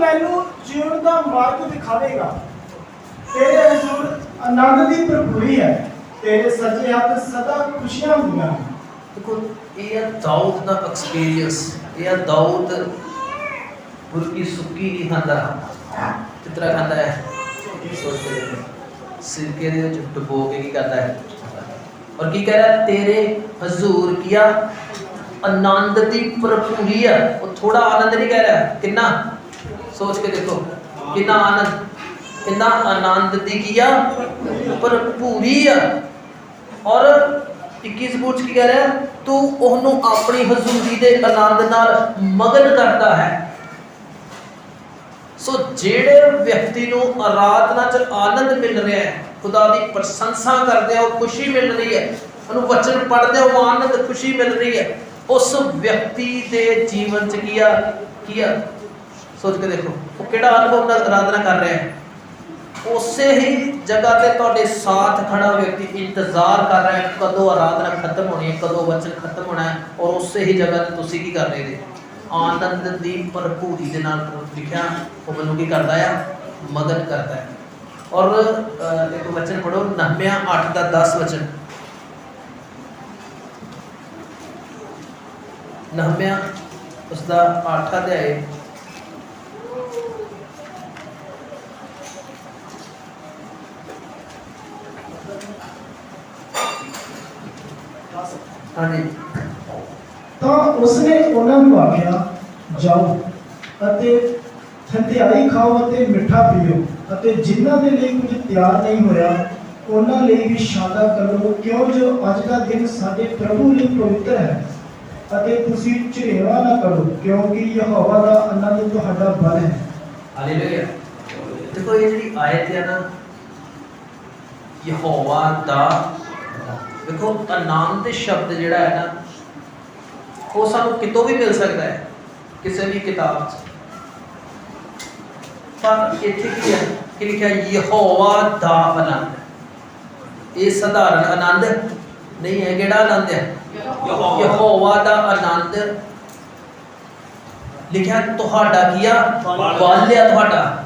ਮੈਨੂੰ ਜੀਵਨ ਦਾ ਮਾਰਗ ਦਿਖਾਵੇਗਾ। ਤੇਰੇ ਹਜ਼ੂਰ ਆਨੰਦ ਦੀ ਭਰਪੂਰੀ ਹੈ। ਤੇਰੇ ਸੱਜੇ ਹੱਥ ਸਦਾ ਖੁਸ਼ੀਆਂ ਹੁੰਦੀਆਂ ਦੇਖੋ, ਇਹ ਹੈ ਦਾਊਦ ਦਾ ਐਕਸਪੀਰੀਅੰਸ ਇਹ ਹੈ ਦਾਊਦ ਮੁਰਗੀ ਸੁੱਕੀ ਨਹੀਂ ਖਾਂਦਾ। ਕਿਤਰਾ ਖਾਂਦਾ ਹੈ? ਸਿਰਕੇ ਦੇ ਵਿੱਚ ਡੁਬੋ ਕੇ ਕੀ ਕਰਦਾ ਹੈ? ਔਰ ਕੀ ਕਹਿ ਰਿਹਾ, ਤੇਰੇ ਹਜ਼ੂਰ ਕੀਆ ਆਨੰਦ ਦੀ ਭਰਪੂਰੀ ਹੈ ਉਹ ਥੋੜਾ ਆਨੰਦ ਨਹੀਂ ਕਹਿ ਰਿਹਾ। ਕਿੰਨਾ? ਸੋਚ ਕੇ ਦੇਖੋ, ਕਿੰਨਾ ਆਨੰਦ ਕਿੰਨਾ ਆਨੰਦ ਦੀ ਕੀਆ ਭਰਪੂਰੀ ਆ। ਔਰ 21 ਸਬੂਤ ਕੀ ਕਹਿ ਰਿਹਾ? ਤੂੰ ਉਹਨੂੰ ਆਪਣੀ ਹਜ਼ੂਰੀ ਦੇ ਆਨੰਦ ਨਾਲ ਮਗਨ ਕਰਦਾ ਹੈ। ਸੋ ਜਿਹੜੇ ਵਿਅਕਤੀ ਨੂੰ ਆਰਾਧਨਾ ਚ ਆਨੰਦ ਮਿਲ ਰਿਹਾ ਹੈ, ਖੁਦਾ ਦੀ ਪ੍ਰਸ਼ੰਸਾ ਕਰਦੇ ਆ, ਉਹ ਖੁਸ਼ੀ ਮਿਲ ਰਹੀ ਹੈ, ਉਹਨੂੰ ਵਚਨ ਪੜ੍ਹਦੇ ਆ, ਉਹ ਆਨੰਦ, ਖੁਸ਼ੀ ਮਿਲ ਰਹੀ ਹੈ। ਉਸ ਵਿਅਕਤੀ ਦੇ ਜੀਵਨ ਚ ਕੀ ਆ? ਕੀ ਆ? ਸੋਚ ਕੇ ਦੇਖੋ, ਉਹ ਕਿਹੜਾ ਅਨੁਭਵ ਨਾਲ ਆਰਾਧਨਾ ਕਰ ਰਿਹਾ ਹੈ। ਉਸੇ ਹੀ ਜਗ੍ਹਾ ਤੇ ਤੁਹਾਡੇ ਸਾਥ ਖੜਾ ਵਿਅਕਤੀ ਇੰਤਜ਼ਾਰ ਕਰ ਰਿਹਾ ਹੈ ਕਦੋਂ ਆਰਾਧਨਾ ਖਤਮ ਹੋਣੀ ਹੈ, ਕਦੋਂ ਵਚਨ ਖਤਮ ਹੋਣਾ ਹੈ ਔਰ ਉਸੇ ਹੀ ਜਗ੍ਹਾ ਤੇ ਤੁਸੀਂ ਕੀ ਕਰ ਰਹੇ ਜੇ ਆਨੰਦ ਦੀ ਭਰਪੂਰੀ ਦੇ ਨਾਲ ਲਿਖਿਆ, ਉਹ ਮੈਨੂੰ ਕੀ ਕਰਦਾ ਆ? ਮਦਦ ਕਰਦਾ ਹੈ। ਔਰ ਇੱਕ ਵਚਨ ਪੜੋ ਨਹਮਿਆ 8 ਦਾ 10 ਵਚਨ। ਨਹਮਿਆ ਉਸ ਦਾ 8 ਅਧਿਆਇ। ਹਾਂਜੀ। ਤਾਂ ਉਸਨੇ ਉਹਨਾਂ ਨੂੰ ਆਖਿਆ ਜਾਓ ਅਤੇ ਠੰਡਿਆਈ ਖਾਓ ਅਤੇ ਮਿੱਠਾ ਪੀਓ ਅਤੇ ਜਿਨ੍ਹਾਂ ਦੇ ਲਈ ਕੁਝ ਤਿਆਰ ਨਹੀਂ ਹੋਇਆ ਉਹਨਾਂ ਲਈ ਵੀ ਸ਼ਾਦਾ ਕਰੋ ਕਿਉਂ ਜੋ ਅੱਜ ਦਾ ਦਿਨ ਸਾਡੇ ਪ੍ਰਭੂ ਲਈ ਪਵਿੱਤਰ ਹੈ ਅਤੇ ਤੁਸੀਂ ਝਿੜੇਵਾ ਨਾ ਕਰੋ ਕਿਉਂਕਿ ਯਹੋਵਾ ਦਾ ਆਨੰਦ ਤੁਹਾਡਾ ਬਲ ਹੈ। ਹਾਲੇਲੂਇਆ। ਦੇਖੋ ਇਹ ਜਿਹੜੀ ਆਇਤ ਹੈ ਨਾ ਯਹੋਵਾ ਦਾ ਦੇਖੋ ਆਨੰਦ ਸ਼ਬਦ ਜਿਹੜਾ ਹੈ ਨਾ ਉਹ ਸਾਨੂੰ ਕਿਤੋਂ ਵੀ ਮਿਲ ਸਕਦਾ ਹੈ? ਕਿਸੇ ਵੀ ਕਿਤਾਬ 'ਚ। ਪਰ ਇੱਥੇ ਕੀ ਹੈ? ਕਿ ਲਿਖਿਆ ਯਹੋਵਾ ਦਾ ਆਨੰਦ। ਇਹ ਸਧਾਰਨ ਆਨੰਦ ਨਹੀਂ ਹੈ। ਕਿਹੜਾ ਆਨੰਦ ਹੈ? ਯਹੋਵਾ। ਦਾ ਆਨੰਦ। ਲਿਖਿਆ ਤੁਹਾਡਾ ਕੀ ਆ? ਬਲ ਆ ਤੁਹਾਡਾ।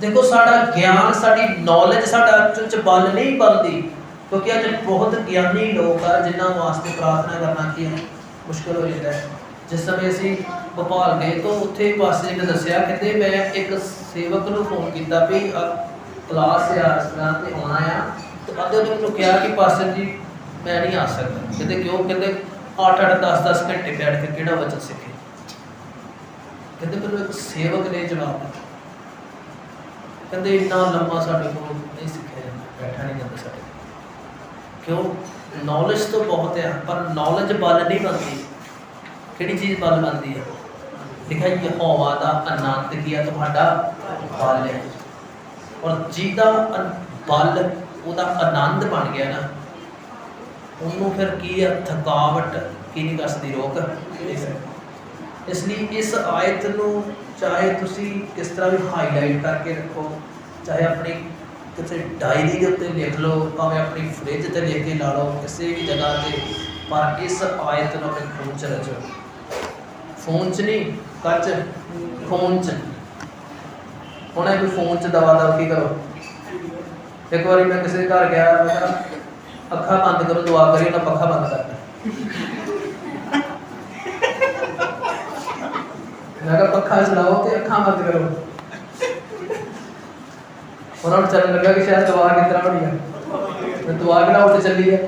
ਦੇਖੋ ਸਾਡਾ ਗਿਆਨ ਸਾਡੀ ਨੌਲੇਜ ਸਾਡਾ ਚ ਬਲ ਨਹੀਂ ਬਣਦੀ। ਕਿਉਂਕਿ ਅੱਜ ਬਹੁਤ ਗਿਆਨੀ ਲੋਕ ਆ ਜਿਨ੍ਹਾਂ ਵਾਸਤੇ ਪ੍ਰਾਰਥਨਾ ਕਰਨਾ ਕੀ ਹੈ, ਮੁਸ਼ਕਲ ਹੋ ਜਾਂਦਾ ਹੈ। ਜਿਸ ਸਮੇਂ ਅਸੀਂ ਭੋਪਾਲ ਗਏ ਤਾਂ ਉੱਥੇ ਪਾਸੇ ਨੇ ਦੱਸਿਆ, ਕਹਿੰਦੇ ਮੈਂ ਇੱਕ ਸੇਵਕ ਨੂੰ ਫੋਨ ਕੀਤਾ ਵੀ ਕਲਾਸ ਆ ਇਸ ਤੇ ਆਉਣਾ ਆ। ਤੇ ਅੱਧੇ ਉਹਨੇ ਮੈਨੂੰ ਕਿਹਾ ਕਿ ਪਾਸਟਰ ਜੀ, ਮੈਂ ਨਹੀਂ ਆ ਸਕਦਾ। ਕਹਿੰਦੇ ਕਿਉਂ? ਕਹਿੰਦੇ 8 8 10 10 ਘੰਟੇ ਬੈਠ ਕੇ ਕਿਹੜਾ ਵਚਨ ਸਿੱਖੇ? ਕਹਿੰਦੇ ਮੈਨੂੰ ਇੱਕ ਸੇਵਕ ਨੇ ਜਵਾਬ ਦਿੱਤਾ। ਕਹਿੰਦੇ ਇੰਨਾ ਲੰਮਾ ਸਾਡੇ ਕੋਲ ਨਹੀਂ ਸਿੱਖਿਆ ਜਾਂਦਾ, ਬੈਠਾ ਨਹੀਂ ਜਾਂਦਾ ਸਾਡੇ ਕਿਉਂ? ਨੌਲੇਜ ਤਾਂ ਬਹੁਤ ਹੈ ਪਰ ਨੌਲੇਜ ਬਲ ਨਹੀਂ ਬਣਦੀ। ਕਿਹੜੀ ਚੀਜ਼ ਬਲ ਬਣਦੀ ਹੈ ਲਿਖਿਆ ਯਹੋਵਾ ਦਾ ਆਨੰਦ ਕੀ ਹੈ ਤੁਹਾਡਾ ਬਲ ਹੈ। ਔਰ ਜਿਹਦਾ ਬਲ, ਉਹਦਾ ਆਨੰਦ ਬਣ ਗਿਆ ਨਾ, ਉਹਨੂੰ ਫਿਰ ਕੀ ਆ? ਥਕਾਵਟ, ਕੀ ਨਹੀਂ ਕਰ ਰੋਕ? ਇਸ ਲਈ ਇਸ ਆਇਤ ਨੂੰ ਚਾਹੇ ਤੁਸੀਂ ਕਿਸ ਤਰ੍ਹਾਂ ਵੀ ਹਾਈਲਾਈਟ ਕਰਕੇ ਰੱਖੋ, ਚਾਹੇ ਆਪਣੀ ਕਿਸੇ ਡਾਇਰੀ ਦੇ ਉੱਤੇ ਲਿਖ ਲਓ, ਭਾਵੇਂ ਆਪਣੀ ਫ੍ਰਿਜ ਤੇ ਲਿਖ ਕੇ ਲਾ ਲਓ, ਕਿਸੇ ਵੀ ਜਗ੍ਹਾ ਤੇ। ਪਰ ਇਸ ਆਇਤ ਨੂੰ ਆਪਣੇ ਖੂਨ ਚ ਰਚੋ ਫੋਨ ਚ ਨਹੀਂ ਕੱਚ ਫੋਨ ਚ। ਹੁਣ ਇਹ ਫੋਨ ਚ ਦਵਾ ਦਵ, ਕੀ ਕਰੋ? ਇੱਕ ਵਾਰੀ ਮੈਂ ਕਿਸੇ ਦੇ ਘਰ ਗਿਆ, ਮੈਂ ਕਿਹਾ, ਅੱਖਾਂ ਬੰਦ ਕਰੋ, ਦੁਆ ਕਰੀ, ਉਹਨਾਂ ਪੱਖਾ ਬੰਦ ਕਰਤਾ ਮੈਂ ਕਿਹਾ, ਪੱਖਾ ਚਲਾਓ ਤੇ ਅੱਖਾਂ ਬੰਦ ਕਰੋ। ਉਹਨਾਂ ਨੂੰ ਚੱਲਣ ਲੱਗਾ ਕਿ ਸ਼ਾਇਦ ਦੁਆ ਕਿਸ ਤਰ੍ਹਾਂ ਹੋਣੀ ਹੈ ਮੈਂ ਦੁਆ ਕਿਹੜਾ ਉੱਤੇ ਚੱਲੀ ਹੈ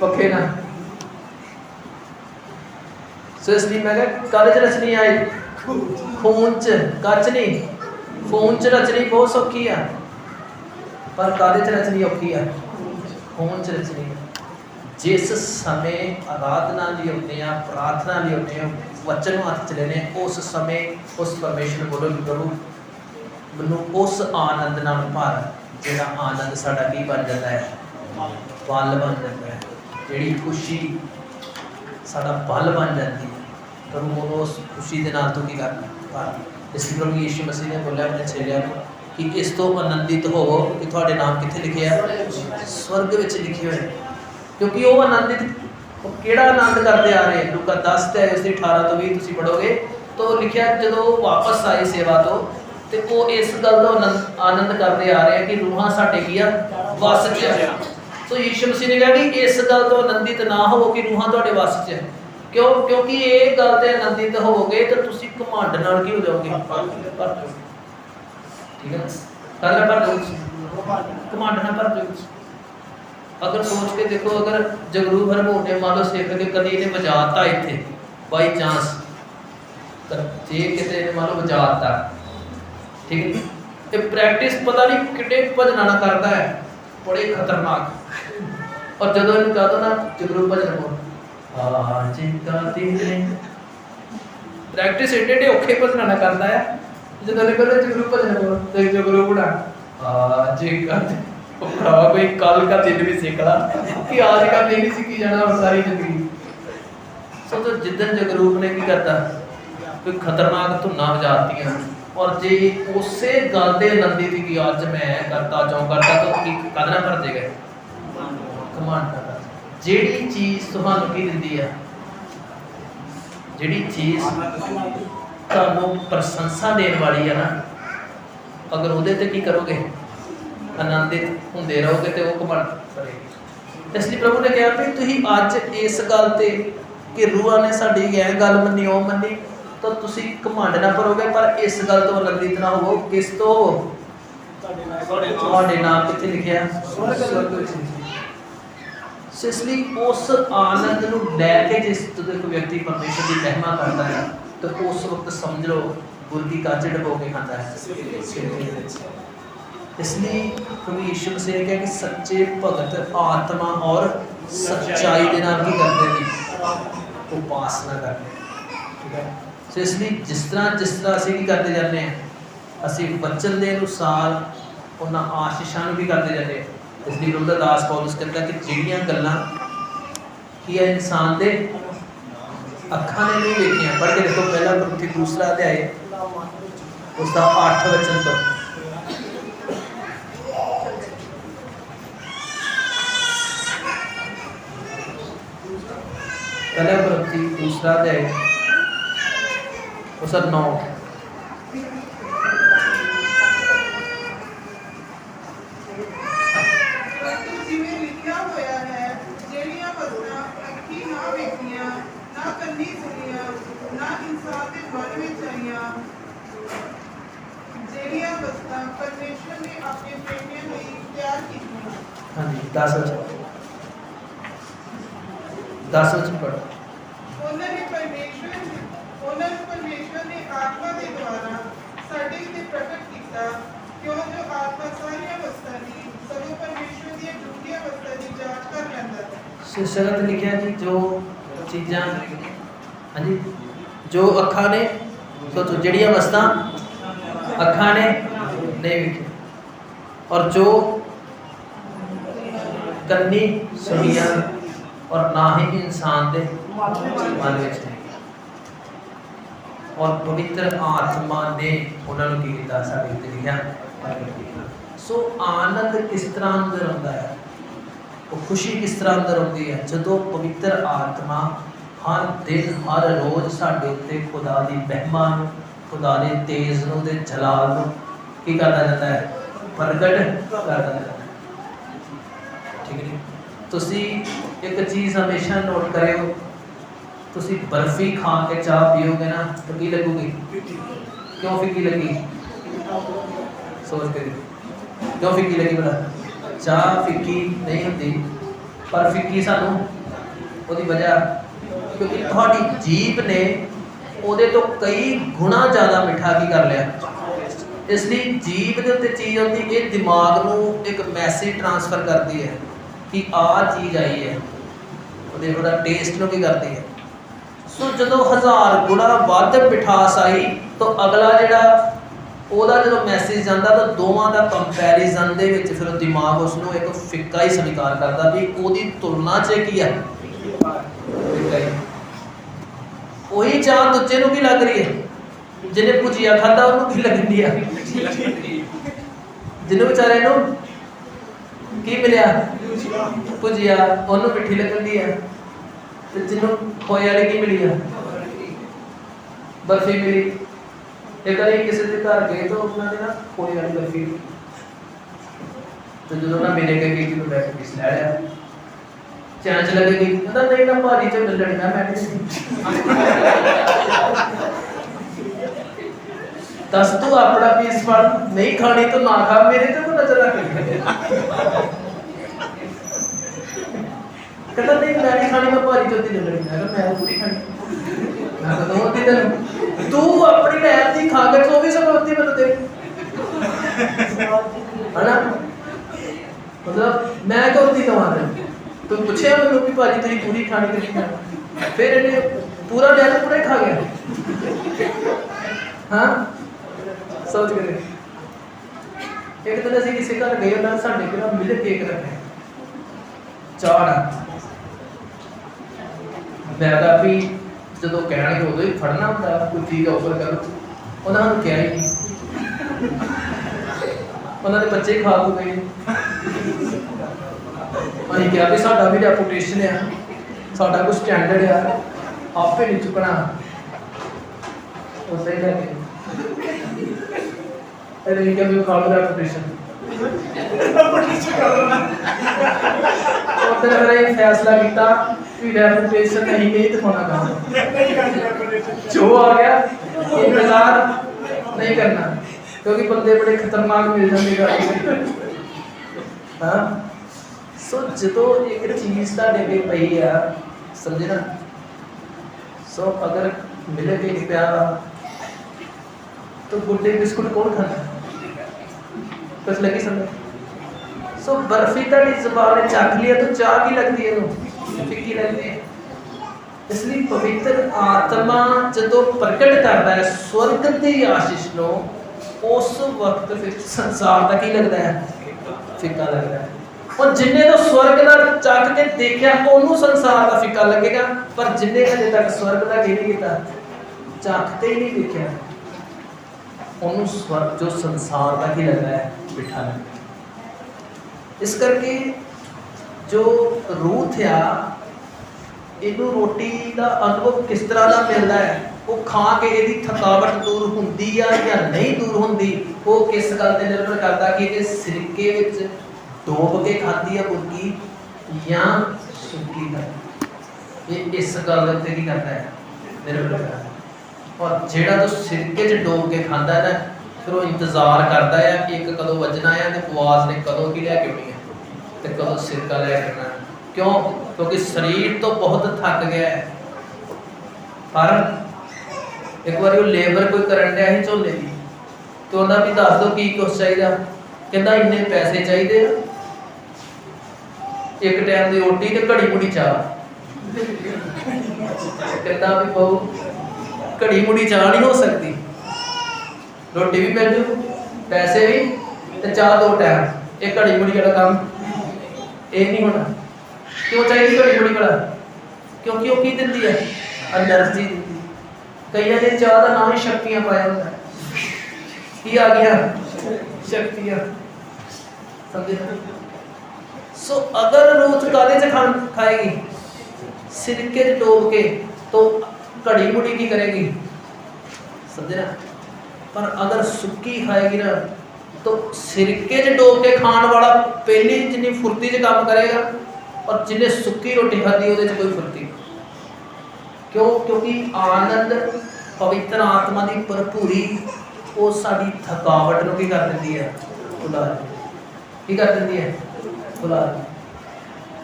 ਪੱਖੇ ਨਾਲ। ਸੋ ਇਸ ਲਈ ਮੈਂ ਕਿਹਾ ਕਾਲਜ ਰਚਨੀ ਆਈ ਖੂਨ ਚ, ਕੱਚ ਨਹੀਂ। ਫੋਨ ਚ ਰਚਨੀ ਬਹੁਤ ਸੌਖੀ ਆ। ਪਰ ਕਾਲਜ ਰਚਨੀ ਔਖੀ ਆ? ਖੂਨ ਚ ਰਚਨੀ ਜਿਸ ਸਮੇਂ ਆਰਾਧਨਾ ਲਈ ਹੁੰਦੇ ਆ, ਪ੍ਰਾਰਥਨਾ ਲਈ ਹੁੰਦੇ ਆ, ਵਚਨ ਨੂੰ ਹੱਥ ਚ ਲੈਣੇ ਉਸ ਸਮੇਂ ਉਸ ਪਰਮੇਸ਼ਰ ਨੂੰ ਬੋਲੋ ਮੈਨੂੰ ਉਸ ਆਨੰਦ ਨਾਲ ਭਰ, ਜਿਹੜਾ ਆਨੰਦ ਸਾਡਾ ਕੀ ਬਣ ਜਾਂਦਾ ਹੈ? ਬਲ ਬਣ ਜਾਂਦਾ ਹੈ। ਜਿਹੜੀ ਖੁਸ਼ੀ ਸਾਡਾ ਬਲ ਬਣ ਜਾਂਦੀ ਹੈ। ਪ੍ਰਭੂ ਮੈਨੂੰ ਉਸ ਖੁਸ਼ੀ ਦੇ ਨਾਲ ਤੂੰ ਕੀ ਕਰਨਾ? ਭਰ। ਇਸ ਲਈ ਪ੍ਰਭੂ ਯੀਸ਼ੂ ਮਸੀਹ ਨੇ ਬੋਲਿਆ ਆਪਣੇ ਚੇਲਿਆਂ ਨੂੰ ਕਿ ਇਸ ਤੋਂ ਆਨੰਦਿਤ ਹੋਵੋ ਕਿ ਤੁਹਾਡੇ ਨਾਮ ਕਿੱਥੇ ਲਿਖਿਆ ਆ? ਸਵਰਗ ਵਿੱਚ ਲਿਖੇ ਹੋਏ ਕਿਉਂਕਿ ਉਹ ਆਨੰਦਿਤ, ਉਹ ਕਿਹੜਾ ਆਨੰਦ ਕਰਦੇ ਆ ਰਹੇ? ਲੂਕਾ 10 ਤੇ ਉਸ ਦੀ 18 ਤੋਂ 20 ਤੁਸੀਂ ਪੜੋਗੇ ਤਾਂ ਲਿਖਿਆ ਜਦੋਂ ਉਹ ਵਾਪਸ ਆਏ ਸੇਵਾ ਤੋਂ ਤੇ ਉਹ ਇਸ ਗੱਲ ਦਾ ਆਨੰਦ ਆਨੰਦ ਕਰਦੇ ਆ ਰਹੇ ਆ ਕਿ ਰੂਹਾਂ ਸਾਡੇ ਕੀ ਆ? ਵਸ ਚ ਆ ਸੋ ਯੀਸ਼ੂ ਮਸੀਹ ਨੇ ਕਿਹਾ ਕਿ ਇਸ ਗੱਲ ਤੋਂ ਆਨੰਦਿਤ ਨਾ ਹੋਵੋ ਕਿ ਰੂਹਾਂ ਤੁਹਾਡੇ ਵਸ ਚ ਹੈ ਕਿਉਂ? ਕਿਉਂਕਿ ਇਹ ਗੱਲ ਤੇ ਆਨੰਦਿਤ ਹੋਵੋਗੇ ਤਾਂ ਤੁਸੀਂ ਘਮੰਡ ਨਾਲ ਕੀ ਹੋ ਜਾਓਗੇ? ਭਰ ਜਾਓਗੇ। ਠੀਕ ਹੈ ਕੱਲ ਪਰ ਘਮੰਡ ਨਾਲ ਭਰ ਜਾਓਗੇ ਅਗਰ ਸੋਚ ਕੇ ਦੇਖੋ, ਅਗਰ ਜਗਰੂ ਹਰਮੋਨ ਨੇ ਮੰਨ ਲਓ ਸਿੱਖ ਕੇ ਕਦੀ ਇਹਨੇ ਵਜਾਤਾ ਇੱਥੇ ਬਾਈ ਚਾਂਸ ਤਾਂ ਜੇ ਕਿਤੇ ਇਹਨੇ ਮੰਨ ਲਓ ਵਜਾਤਾ ਠੀਕ ਹੈ ਜੀ? ਇਹ ਪ੍ਰੈਕਟਿਸ ਪਤਾ ਨਹੀਂ ਕਿੰਨੇ ਭਜਨਾਂ ਨਾਲ ਕਰਦਾ ਹੈ। ਬੜੇ ਖਤਰਨਾਕ। ਔਰ ਜਦੋਂ ਇਹਨੂੰ ਕਹਦੋ ਨਾ ਜਗਰੂ ਭਜਨ ਬੋਲ। ਆ ਚਿੰਤਾ ਤੀਰੇ ਪ੍ਰੈਕਟਿਸ ਏਡੇ ਏਡੇ ਔਖੇ ਭਜਨਾਂ ਨਾਲ ਕਰਦਾ ਹੈ। ਜਦੋਂ ਇਹਨੇ ਕਹਿੰਦਾ ਜਗਰੂ ਭਜਨ ਬੋਲ ਤੇ ਜਗਰੂ ਬੁੜਾ। ਆ ਚਿੰਤਾ ਉਹ ਭਰਾਵਾ ਕੋਈ ਕੱਲ ਦਾ ਦਿਨ ਵੀ ਸਿੱਖ ਲਾ। ਕਿ ਆਜ ਕਾ ਦਿਨ ਹੀ ਸਿੱਖੀ ਜਾਣਾ ਹੁਣ ਸਾਰੀ ਜ਼ਿੰਦਗੀ। ਸੋ ਤਾਂ ਜਿੱਦਨ ਜਗਰੂਪ ਨੇ ਕੀ ਕਰਤਾ? ਕੋਈ ਖਤਰਨਾਕ ਧੁਨਾਂ ਵਜਾਤੀਆਂ। ਔਰ ਜੇ ਉਸੇ ਗੱਲ ਦੇ ਆਨੰਦੀ ਦੀ ਕਿ ਅੱਜ ਮੈਂ ਕਰਤਾ ਜੋ ਕਰਤਾ ਤਾਂ ਕੀ ਕਦਰਾਂ ਭਰ ਦੇਗਾ ਕਮਾਂਡ ਕਰਦਾ ਜਿਹੜੀ ਚੀਜ਼ ਤੁਹਾਨੂੰ ਕੀ ਦਿੰਦੀ ਆ? ਜਿਹੜੀ ਚੀਜ਼ ਤੁਹਾਨੂੰ ਪ੍ਰਸ਼ੰਸਾ ਦੇਣ ਵਾਲੀ ਆ ਨਾ, ਅਗਰ ਉਹਦੇ ਤੇ ਕੀ ਕਰੋਗੇ? ਆਨੰਦਿਤ ਹੁੰਦੇ ਰਹੋਗੇ ਤੇ ਉਹ ਕਮਾਂਡ ਕਰੇਗੀ। ਇਸ ਲਈ ਪ੍ਰਭੂ ਨੇ ਕਿਹਾ ਵੀ ਤੁਸੀਂ ਅੱਜ ਇਸ ਗੱਲ ਤੇ ਕਿ ਰੂਹਾਂ ਨੇ ਸਾਡੀ ਇਹ ਗੱਲ ਮੰਨੀ, ਉਹ ਮੰਨੀ ਤਾਂ ਤੁਸੀਂ ਘਮੰਡ ਨਾ ਕਰੋਗੇ ਪਰ ਇਸ ਗੱਲ ਤੋਂ ਆਨੰਦਿਤ ਨਾ ਹੋਵੋ ਕਿਸ ਤੋਂ? ਤੁਹਾਡੇ ਨਾਮ ਕਿੱਥੇ ਲਿਖਿਆ? ਸੋ ਇਸ ਲਈ ਉਸ ਆਨੰਦ ਨੂੰ ਲੈ ਕੇ ਜਿਸ ਇੱਕ ਵਿਅਕਤੀ ਪਰਮੇਸ਼ਰ ਦੀ ਮਹਿਮਾ ਕਰਦਾ ਹੈ ਤਾਂ ਉਸ ਵਕਤ ਸਮਝ ਲਓ ਗੁਰ ਦੀ ਕਾਂਚ ਡਬੋ ਕੇ ਖਾਂਦਾ ਹੈ। ਇਸ ਲਈ ਮਸੀਹ ਨੇ ਕਿਹਾ ਕਿ ਸੱਚੇ ਭਗਤ ਆਤਮਾ ਔਰ ਸੱਚਾਈ ਦੇ ਨਾਲ ਕੀ ਕਰਦੇ ਨੇ? ਉਪਾਸਨਾ ਕਰਦੇ ਨੇ। ਠੀਕ ਹੈ? ਸੋ ਇਸ ਲਈ ਜਿਸ ਤਰ੍ਹਾਂ ਜਿਸ ਤਰ੍ਹਾਂ ਅਸੀਂ ਕੀ ਕਰਦੇ ਜਾਂਦੇ ਹਾਂ ਅਸੀਂ ਵਚਨ ਦੇ ਅਨੁਸਾਰ ਉਹਨਾਂ ਆਸ਼ੀਸ਼ਾਂ ਨੂੰ ਵੀ ਕਰਦੇ ਜਾਂਦੇ ਹਾਂ ਇਸ ਲਈ ਪ੍ਰਭੂ ਦਾ ਦਾਸ ਪੌਲਸ ਕਹਿੰਦਾ ਕਿ ਜਿਹੜੀਆਂ ਗੱਲਾਂ ਕੀ ਹੈ ਇਨਸਾਨ ਦੇ ਅੱਖਾਂ ਨੇ ਨਹੀਂ ਵੇਖੀਆਂ ਪੜ੍ਹ ਕੇ ਦੇਖੋ ਪਹਿਲਾ ਗੁਰਮੁਖੀ ਦੂਸਰਾ ਅਧਿਆਇ ਉਸ ਦਾ 8 ਵਚਨ ਤੋਂ ਪਹਿਲਾ ਗੁਰਮੁਖੀ ਦੂਸਰਾ ਅਧਿਆਇ ਉਸ ਦਾ 9 ਪਰੰਤੂ ਜਿਵੇਂ ਲਿਖਿਆ ਹੋਇਆ ਆਤਮਾ ਦੇ ਦੁਆਰਾ ਸਾਡੇ ਉੱਤੇ ਪ੍ਰਗਟ ਕੀਤਾ, ਕਿਉਂ ਜੋ ਆਤਮਾ ਸਾਰੀਆਂ ਵਸਤਾਂ ਦੀ, ਸਗੋਂ ਪਰਮੇਸ਼ਰ ਦੀਆਂ ਡੂੰਘੀਆਂ ਵਸਤਾਂ ਦੀ ਜਾਂਚ ਕਰ ਲੈਂਦਾ ਹੈ। ਸੋ ਸ਼ਬਦ ਲਿਖਿਆ ਜੀ, ਜੋ ਚੀਜ਼ਾਂ, ਹਾਂਜੀ, ਜੋ ਅੱਖਾਂ ਨੇ ਸੋ ਜਿਹੜੀਆਂ ਵਸਤਾਂ ਅੱਖਾਂ ਨੇ, ਨਹੀਂ ਵੇਖੀਆਂ। ਔਰ ਜੋ ਕੰਨੀ ਸੁਣੀਆਂ ਔਰ ਨਾ ਹੀ ਇਨਸਾਨ ਦੇ ਮਨ ਵਿੱਚ ਹੈ ਔਰ ਪਵਿੱਤਰ ਆਤਮਾ ਨੇ ਉਹਨਾਂ ਨੂੰ ਕੀ ਕੀਤਾ ਸਾਡੇ ਉੱਤੇ ਲਿਖਿਆ ਸੋ ਆਨੰਦ ਕਿਸ ਤਰ੍ਹਾਂ ਅੰਦਰ ਆਉਂਦਾ ਹੈ? ਉਹ ਖੁਸ਼ੀ ਕਿਸ ਤਰ੍ਹਾਂ ਅੰਦਰ ਆਉਂਦੀ ਹੈ? ਜਦੋਂ ਪਵਿੱਤਰ ਆਤਮਾ ਹਰ ਦਿਨ, ਹਰ ਰੋਜ਼ ਸਾਡੇ ਉੱਤੇ ਖੁਦਾ ਦੀ ਬਹਿਮਾ ਨੂੰ, ਖੁਦਾ ਦੇ ਤੇਜ ਨੂੰ ਦੇ ਜਲਾਲ ਨੂੰ ਕੀ ਕਰਦਾ ਜਾਂਦਾ ਹੈ? ਪ੍ਰਗਟ ਕਰਦਾ ਜਾਂਦਾ ਠੀਕ ਹੈ ਤੁਸੀਂ ਇੱਕ ਚੀਜ਼ ਹਮੇਸ਼ਾ ਨੋਟ ਕਰਿਓ। ਤੁਸੀਂ ਬਰਫੀ ਖਾ ਕੇ ਚਾਹ ਪੀਓਗੇ ਨਾ, ਤਾਂ ਕੀ ਲੱਗੂਗੀ? ਕਿਉਂ ਫਿੱਕੀ ਲੱਗੀ? ਸੋਚ ਕੇ ਦੇਖੋ। ਕਿਉਂ ਫਿੱਕੀ ਲੱਗੀ ਬੜਾ ਚਾਹ ਫਿੱਕੀ ਨਹੀਂ ਹੁੰਦੀ, ਪਰ ਫਿੱਕੀ ਸਾਨੂੰ ਉਹਦੀ ਵਜ੍ਹਾ? ਕਿਉਂਕਿ ਤੁਹਾਡੀ ਜੀਭ ਨੇ ਉਹਦੇ ਤੋਂ ਕਈ ਗੁਣਾ ਜ਼ਿਆਦਾ ਮਿੱਠਾ ਕੀ ਕਰ ਲਿਆ। ਇਸ ਲਈ ਜੀਭ ਦੇ ਉੱਤੇ ਚੀਜ਼ ਆਉਂਦੀ, ਇਹ ਦਿਮਾਗ ਨੂੰ ਇੱਕ ਮੈਸੇਜ ਟਰਾਂਸਫਰ ਕਰਦੀ ਹੈ ਕਿ ਆਹ ਚੀਜ਼ ਆਈ ਹੈ। ਉਹਦੇ ਉਹਦਾ ਟੇਸਟ ਨੂੰ ਕੀ ਕਰਦੀ ਹੈ। ਸੋ ਜਦੋਂ ਹਜ਼ਾਰ ਗੁਣਾ ਵੱਧ ਮਿਠਾਸ ਆਈ, ਤਾਂ ਅਗਲਾ ਜਿਹੜਾ ਉਹਦਾ ਜਦੋਂ ਮੈਸੇਜ ਜਾਂਦਾ, ਤਾਂ ਦੋਵਾਂ ਦਾ ਕੰਪੈਰੀਜ਼ਨ ਦੇ ਵਿੱਚ ਫਿਰ ਉਹ ਦਿਮਾਗ ਉਸ ਨੂੰ ਇੱਕ ਫਿੱਕਾ ਹੀ ਸਵੀਕਾਰ ਕਰਦਾ ਵੀ ਉਹਦੀ ਤੁਲਨਾ 'ਚ ਕੀ ਹੈ। ਉਹੀ ਚਾਹ ਦੂਜੇ ਨੂੰ ਕੀ ਲੱਗ ਰਹੀ ਹੈ? ਜਿਹਨੇ ਭੁਜੀਆ ਖਾਦਾ ਉਹਨੂੰ ਕੀ ਲੱਗਦੀ ਆ? ਜਿਹਨੂੰ ਵਿਚਾਰੇ ਨੂੰ ਕੀ ਮਿਲਿਆ? ਭੁਜੀਆ, ਉਹਨੂੰ ਮਿੱਠੀ ਲੱਗਦੀ ਆ। ਤੇ ਜਿਹਨੂੰ ਖੋਏ ਵਾਲੀ ਕੀ ਮਿਲੀ ਆ? ਬਰਫੀ ਮਿਲੀ। ਇੱਕ ਵਾਰੀ ਕਿਸੇ ਦੇ ਘਰ ਗਏ ਤਾਂ ਉਹਨਾਂ ਨੇ ਨਾ ਖੋਏ ਵਾਲੀ ਬਰਫੀ ਤੇ ਜਦੋਂ ਨਾ ਮਿਲੇ ਗਏ ਕਿ ਜਿਹਨੂੰ ਬੈਠ ਕੇ ਪੀਸ ਲੈ ਲਿਆ। ਚਾਂਚ ਲੱਗੇਗੀ ਕਹਿੰਦਾ, ਨਹੀਂ ਨਾ ਭਾਰੀ ਚ ਮਿਲਣੀ ਨਾ ਮੈਂ ਨਹੀਂ ਦੱਸ, ਤੂੰ ਆਪਣਾ ਪੀਸ ਫੜ। ਨਹੀਂ ਖਾਣੀ ਤਾਂ ਨਾ ਖਾ, ਮੇਰੇ ਤੇ ਕੋ ਨਜ਼ਰ ਰੱਖ। ਕਹਿੰਦਾ ਨਹੀਂ, ਮੈਂ ਨਹੀਂ ਖਾਣੀ, ਮੈਂ ਭਾਰੀ ਚੋਦੀ ਲੱਗਣੀ ਮੈਂ ਕਿਹਾ, ਮੈਂ ਪੂਰੀ ਖਾਣੀ। ਮੈਂ ਤਾਂ ਦੋ ਦਿਨ ਤੂੰ ਆਪਣੀ ਨਹਿਰ ਦੀ ਖਾ ਕੇ 24 ਸੌ ਰੁਪਏ ਮੈਨੂੰ ਦੇ ਹਨਾ? ਮਤਲਬ, ਮੈਂ ਕਿਉਂ ਦੀ ਤੂੰ ਪੁੱਛਿਆ ਮੈਨੂੰ ਵੀ ਭਾਜੀ, ਤੁਸੀਂ ਪੂਰੀ ਖਾਣੀ ਕਿ ਨਹੀਂ ਖਾਣੀ? ਫਿਰ ਇਹਨੇ ਪੂਰਾ ਲਿਆ ਪੂਰਾ ਖਾ ਗਿਆ। ਹਾਂ? ਸੋਚ ਕੇ ਇੱਕ ਦਿਨ ਅਸੀਂ ਕਿਸੇ ਘਰ ਗਏ, ਉਹਨਾਂ ਸਾਡੇ ਕੋਲ ਮਿਲ ਕੇਕ ਰੱਖਿਆ। ਚਾੜਾ ਮੈਂ ਕਿਹਾ ਵੀ ਜਦੋਂ ਕਹਿਣਗੇ ਉਦੋਂ ਹੀ ਫੜਨਾ ਹੁੰਦਾ ਕੋਈ ਚੀਜ਼ ਆਫਰ ਕਰੋ ਉਹਨਾਂ ਨੂੰ ਕਿਹਾ ਹੀ ਨਹੀਂ। ਉਹਨਾਂ ਦੇ ਬੱਚੇ ਖਾ ਹੋ ਗਏ। ਅਸੀਂ ਕਿਹਾ ਵੀ ਸਾਡਾ ਵੀ ਰੈਪੂਟੇਸ਼ਨ ਆ। ਸਾਡਾ ਕੋਈ ਸਟੈਂਡਰਡ ਆ। ਆਪੇ ਨਹੀਂ ਚੁੱਕਣਾ। ਉਸੇ ਹੀ ਲੱਗੇ ਇਹ ਨਹੀਂ ਕਿ ਵੀ ਕਾਲ ਰੈਪੂਟੇਸ਼ਨ ਉਹ ਤੇ ਫਿਰ ਇਹ ਫੈਸਲਾ ਕੀਤਾ। ਕਿ ਰੈਪੂਟੇਸ਼ਨ ਨਹੀਂ ਨਹੀਂ ਦਿਖਾਉਣਾ ਕੰਮ ਜੋ ਆ ਗਿਆ ਇੰਤਜ਼ਾਰ ਨਹੀਂ ਕਰਨਾ ਕਿਉਂਕਿ ਬੰਦੇ ਬੜੇ ਖਤਰਨਾਕ ਮਿਲ ਜਾਂਦੇ ਗਾੜੀ ਹਾਂ ਸੋ ਜਦੋਂ ਇੱਕ ਚੀਜ਼ ਤੁਹਾਡੇ ਅੱਗੇ ਪਈ ਆ ਸਮਝੇ ਨਾ ਸੋ ਅਗਰ ਮਿਲੇ ਕੇ ਪਿਆਰਾ तो गुड्डे बिस्कुट कौन खाता कुछ लगी समझ सो बर्फी ਤੁਹਾਡੀ ਜ਼ਬਾਨ ਨੇ ਚੱਖ ਲਿਆ ਤਾਂ ਚਾਹ ਕੀ ਲੱਗਦੀ ਹੈ ਇਹਨੂੰ ਫਿੱਕੀ ਲੱਗਦੀ ਹੈ। ਇਸ ਲਈ ਪਵਿੱਤਰ ਆਤਮਾ ਜਦੋਂ ਪ੍ਰਗਟ ਕਰਦਾ ਹੈ, ਸਵਰਗ ਦੀ ਆਸ਼ੀਸ਼ ਨੂੰ, ਉਸ ਵਕਤ ਵਿੱਚ ਸੰਸਾਰ ਦਾ ਕੀ ਲੱਗਦਾ ਹੈ? ਫਿੱਕਾ ਲੱਗਦਾ ਹੈ। ਔਰ ਜਿੰਨੇ ਤੋਂ ਸਵਰਗ ਦਾ ਚੱਕ ਕੇ ਦੇਖਿਆ, ਉਹਨੂੰ ਸੰਸਾਰ ਦਾ ਫਿੱਕਾ ਲੱਗੇਗਾ। ਪਰ ਜਿੰਨੇ ਹਜੇ ਤੱਕ ਸਵਰਗ ਦਾ ਕੀ ਨਹੀਂ ਕੀਤਾ, ਚੱਕ ਤੇ ਹੀ ਨਹੀਂ ਦੇਖਿਆ। ਉਹਨੂੰ ਸਵਰਗ, ਜੋ ਸੰਸਾਰ ਦਾ ਕੀ ਲੱਗਦਾ ਹੈ? ਮਿੱਠਾ ਲੱਗਦਾ ਇਸ ਕਰਕੇ ਜੋ ਰੂਥ ਆ ਇਹਨੂੰ ਰੋਟੀ ਦਾ ਅਨੁਭਵ ਕਿਸ ਤਰ੍ਹਾਂ ਦਾ ਮਿਲਦਾ ਹੈ? ਉਹ ਖਾ ਕੇ ਇਹਦੀ ਥਕਾਵਟ ਦੂਰ ਹੁੰਦੀ ਆ ਜਾਂ ਨਹੀਂ ਦੂਰ ਹੁੰਦੀ? ਉਹ ਕਿਸ ਗੱਲ ਤੇ ਨਿਰਭਰ ਕਰਦਾ ਕਿ ਇਹ ਸਿਰਕੇ ਵਿੱਚ ਡੋਬ ਕੇ ਖਾਂਦੀ ਆ ਮੁਰਗੀ ਜਾਂ ਸੁੱਕੀ ਦਾ? ਇਹ ਇਸ ਗੱਲ ਉੱਤੇ ਕੀ ਕਰਦਾ ਹੈ? ਨਿਰਭਰ ਕਰਦਾ ਔਰ ਜਿਹੜਾ ਤੂੰ ਸਿਰਕੇ 'ਚ ਡੋਬ ਕੇ ਖਾਂਦਾ ਹੈ ਨਾ, ਫਿਰ ਉਹ ਇੰਤਜ਼ਾਰ ਕਰਦਾ ਹੈ ਕਿ ਇੱਕ ਕਦੋਂ ਵੱਜਣਾ ਹੈ ਤੇ ਆਵਾਜ਼ ਨੇ ਕਦੋਂ ਕੀ ਲੈ ਕੇ ਆਉਣੀ ਹੈ ਤੇ ਕਦੋਂ ਸਿਰਕਾ ਲੈ ਕੇ ਆਉਣਾ ਕਿਉਂ? ਕਿਉਂਕਿ ਸਰੀਰ ਤੋਂ ਬਹੁਤ ਥੱਕ ਗਿਆ ਹੈ। ਪਰ ਇੱਕ ਵਾਰੀ ਉਹ ਲੇਬਰ ਕੋਈ ਕਰਨ ਡਿਆ ਸੀ ਝੋਲੇ ਦੀ, ਤੇ ਉਹਦਾ ਵੀ ਦੱਸ ਦੋ ਕੀ ਕੁਛ ਚਾਹੀਦਾ। ਕਹਿੰਦਾ ਇੰਨੇ ਪੈਸੇ ਚਾਹੀਦੇ ਆ। ਇੱਕ ਟਾਈਮ ਦੀ ਰੋਟੀ ਤੇ ਘੜੀ ਮੁੜੀ ਚਾਹ। ਕਹਿੰਦਾ ਵੀ ਬਹੁ, ਘੜੀ ਮੁੜੀ ਚਾਹ ਨਹੀਂ ਹੋ ਸਕਦੀ। ਰੋਟੀ ਵੀ ਮਿਲ ਜੂ, ਪੈਸੇ ਵੀ, ਤੇ ਚਾਹ ਦੋ ਟਾਈਮ ਇਹ ਘੜੀ ਮੁੜੀ ਵਾਲਾ ਕੰਮ ਇਹ ਨਹੀਂ ਹੋਣਾ। ਕਿਉਂ ਚਾਹੀਦੀ ਤੁਹਾਡੀ ਬੜੀ ਭਲਾ ਕਿਉਂਕਿ ਉਹ ਕੀ ਦਿੰਦੀ ਹੈ? ਅਲਰਜੀ ਦਿੰਦੀ ਕਈਆਂ ਦੇ ਚਾਹ ਦਾ ਨਾਮ ਹੀ ਸ਼ਕਤੀਆਂ ਪਾਇਆ ਹੁੰਦਾ। ਕੀ ਆ ਗਿਆ? ਸ਼ਕਤੀਆਂ। ਸਮਝੇ? ਸੋ ਅਗਰ ਰੂਥ ਕਾਦੇ ਚ ਖਾਏਗੀ? ਸਿਰਕੇ ਚ ਡੋਬ ਕੇ ਤੋ ਘੜੀ ਮੁੜੀ ਕੀ ਕਰੇਗੀ? ਸਮਝੇ ਨਾ? ਪਰ ਅਗਰ ਸੁੱਕੀ ਖਾਏਗੀ ਨਾ, ਤੋ ਸਿਰਕੇ ਚ ਡੋਬ ਕੇ ਖਾਣ ਵਾਲਾ ਪਹਿਲੀ ਜਿੰਨੀ ਫੁਰਤੀ ਚ ਕੰਮ ਕਰੇਗਾ ਔਰ ਜਿਹਨੇ ਸੁੱਕੀ ਰੋਟੀ ਖਾਧੀ, ਉਹਦੇ ਚ ਕੋਈ ਫੁਰਤੀ ਕਿਉਂ? ਕਿਉਂਕਿ ਆਨੰਦ, ਪਵਿੱਤਰ ਆਤਮਾ ਦੀ ਭਰਪੂਰੀ, ਉਹ ਸਾਡੀ ਥਕਾਵਟ ਨੂੰ ਕੀ ਕਰ ਦਿੰਦੀ ਹੈ? ਭੁਲਾ ਕੀ ਕਰ ਦਿੰਦੀ ਹੈ? ਭੁਲਾ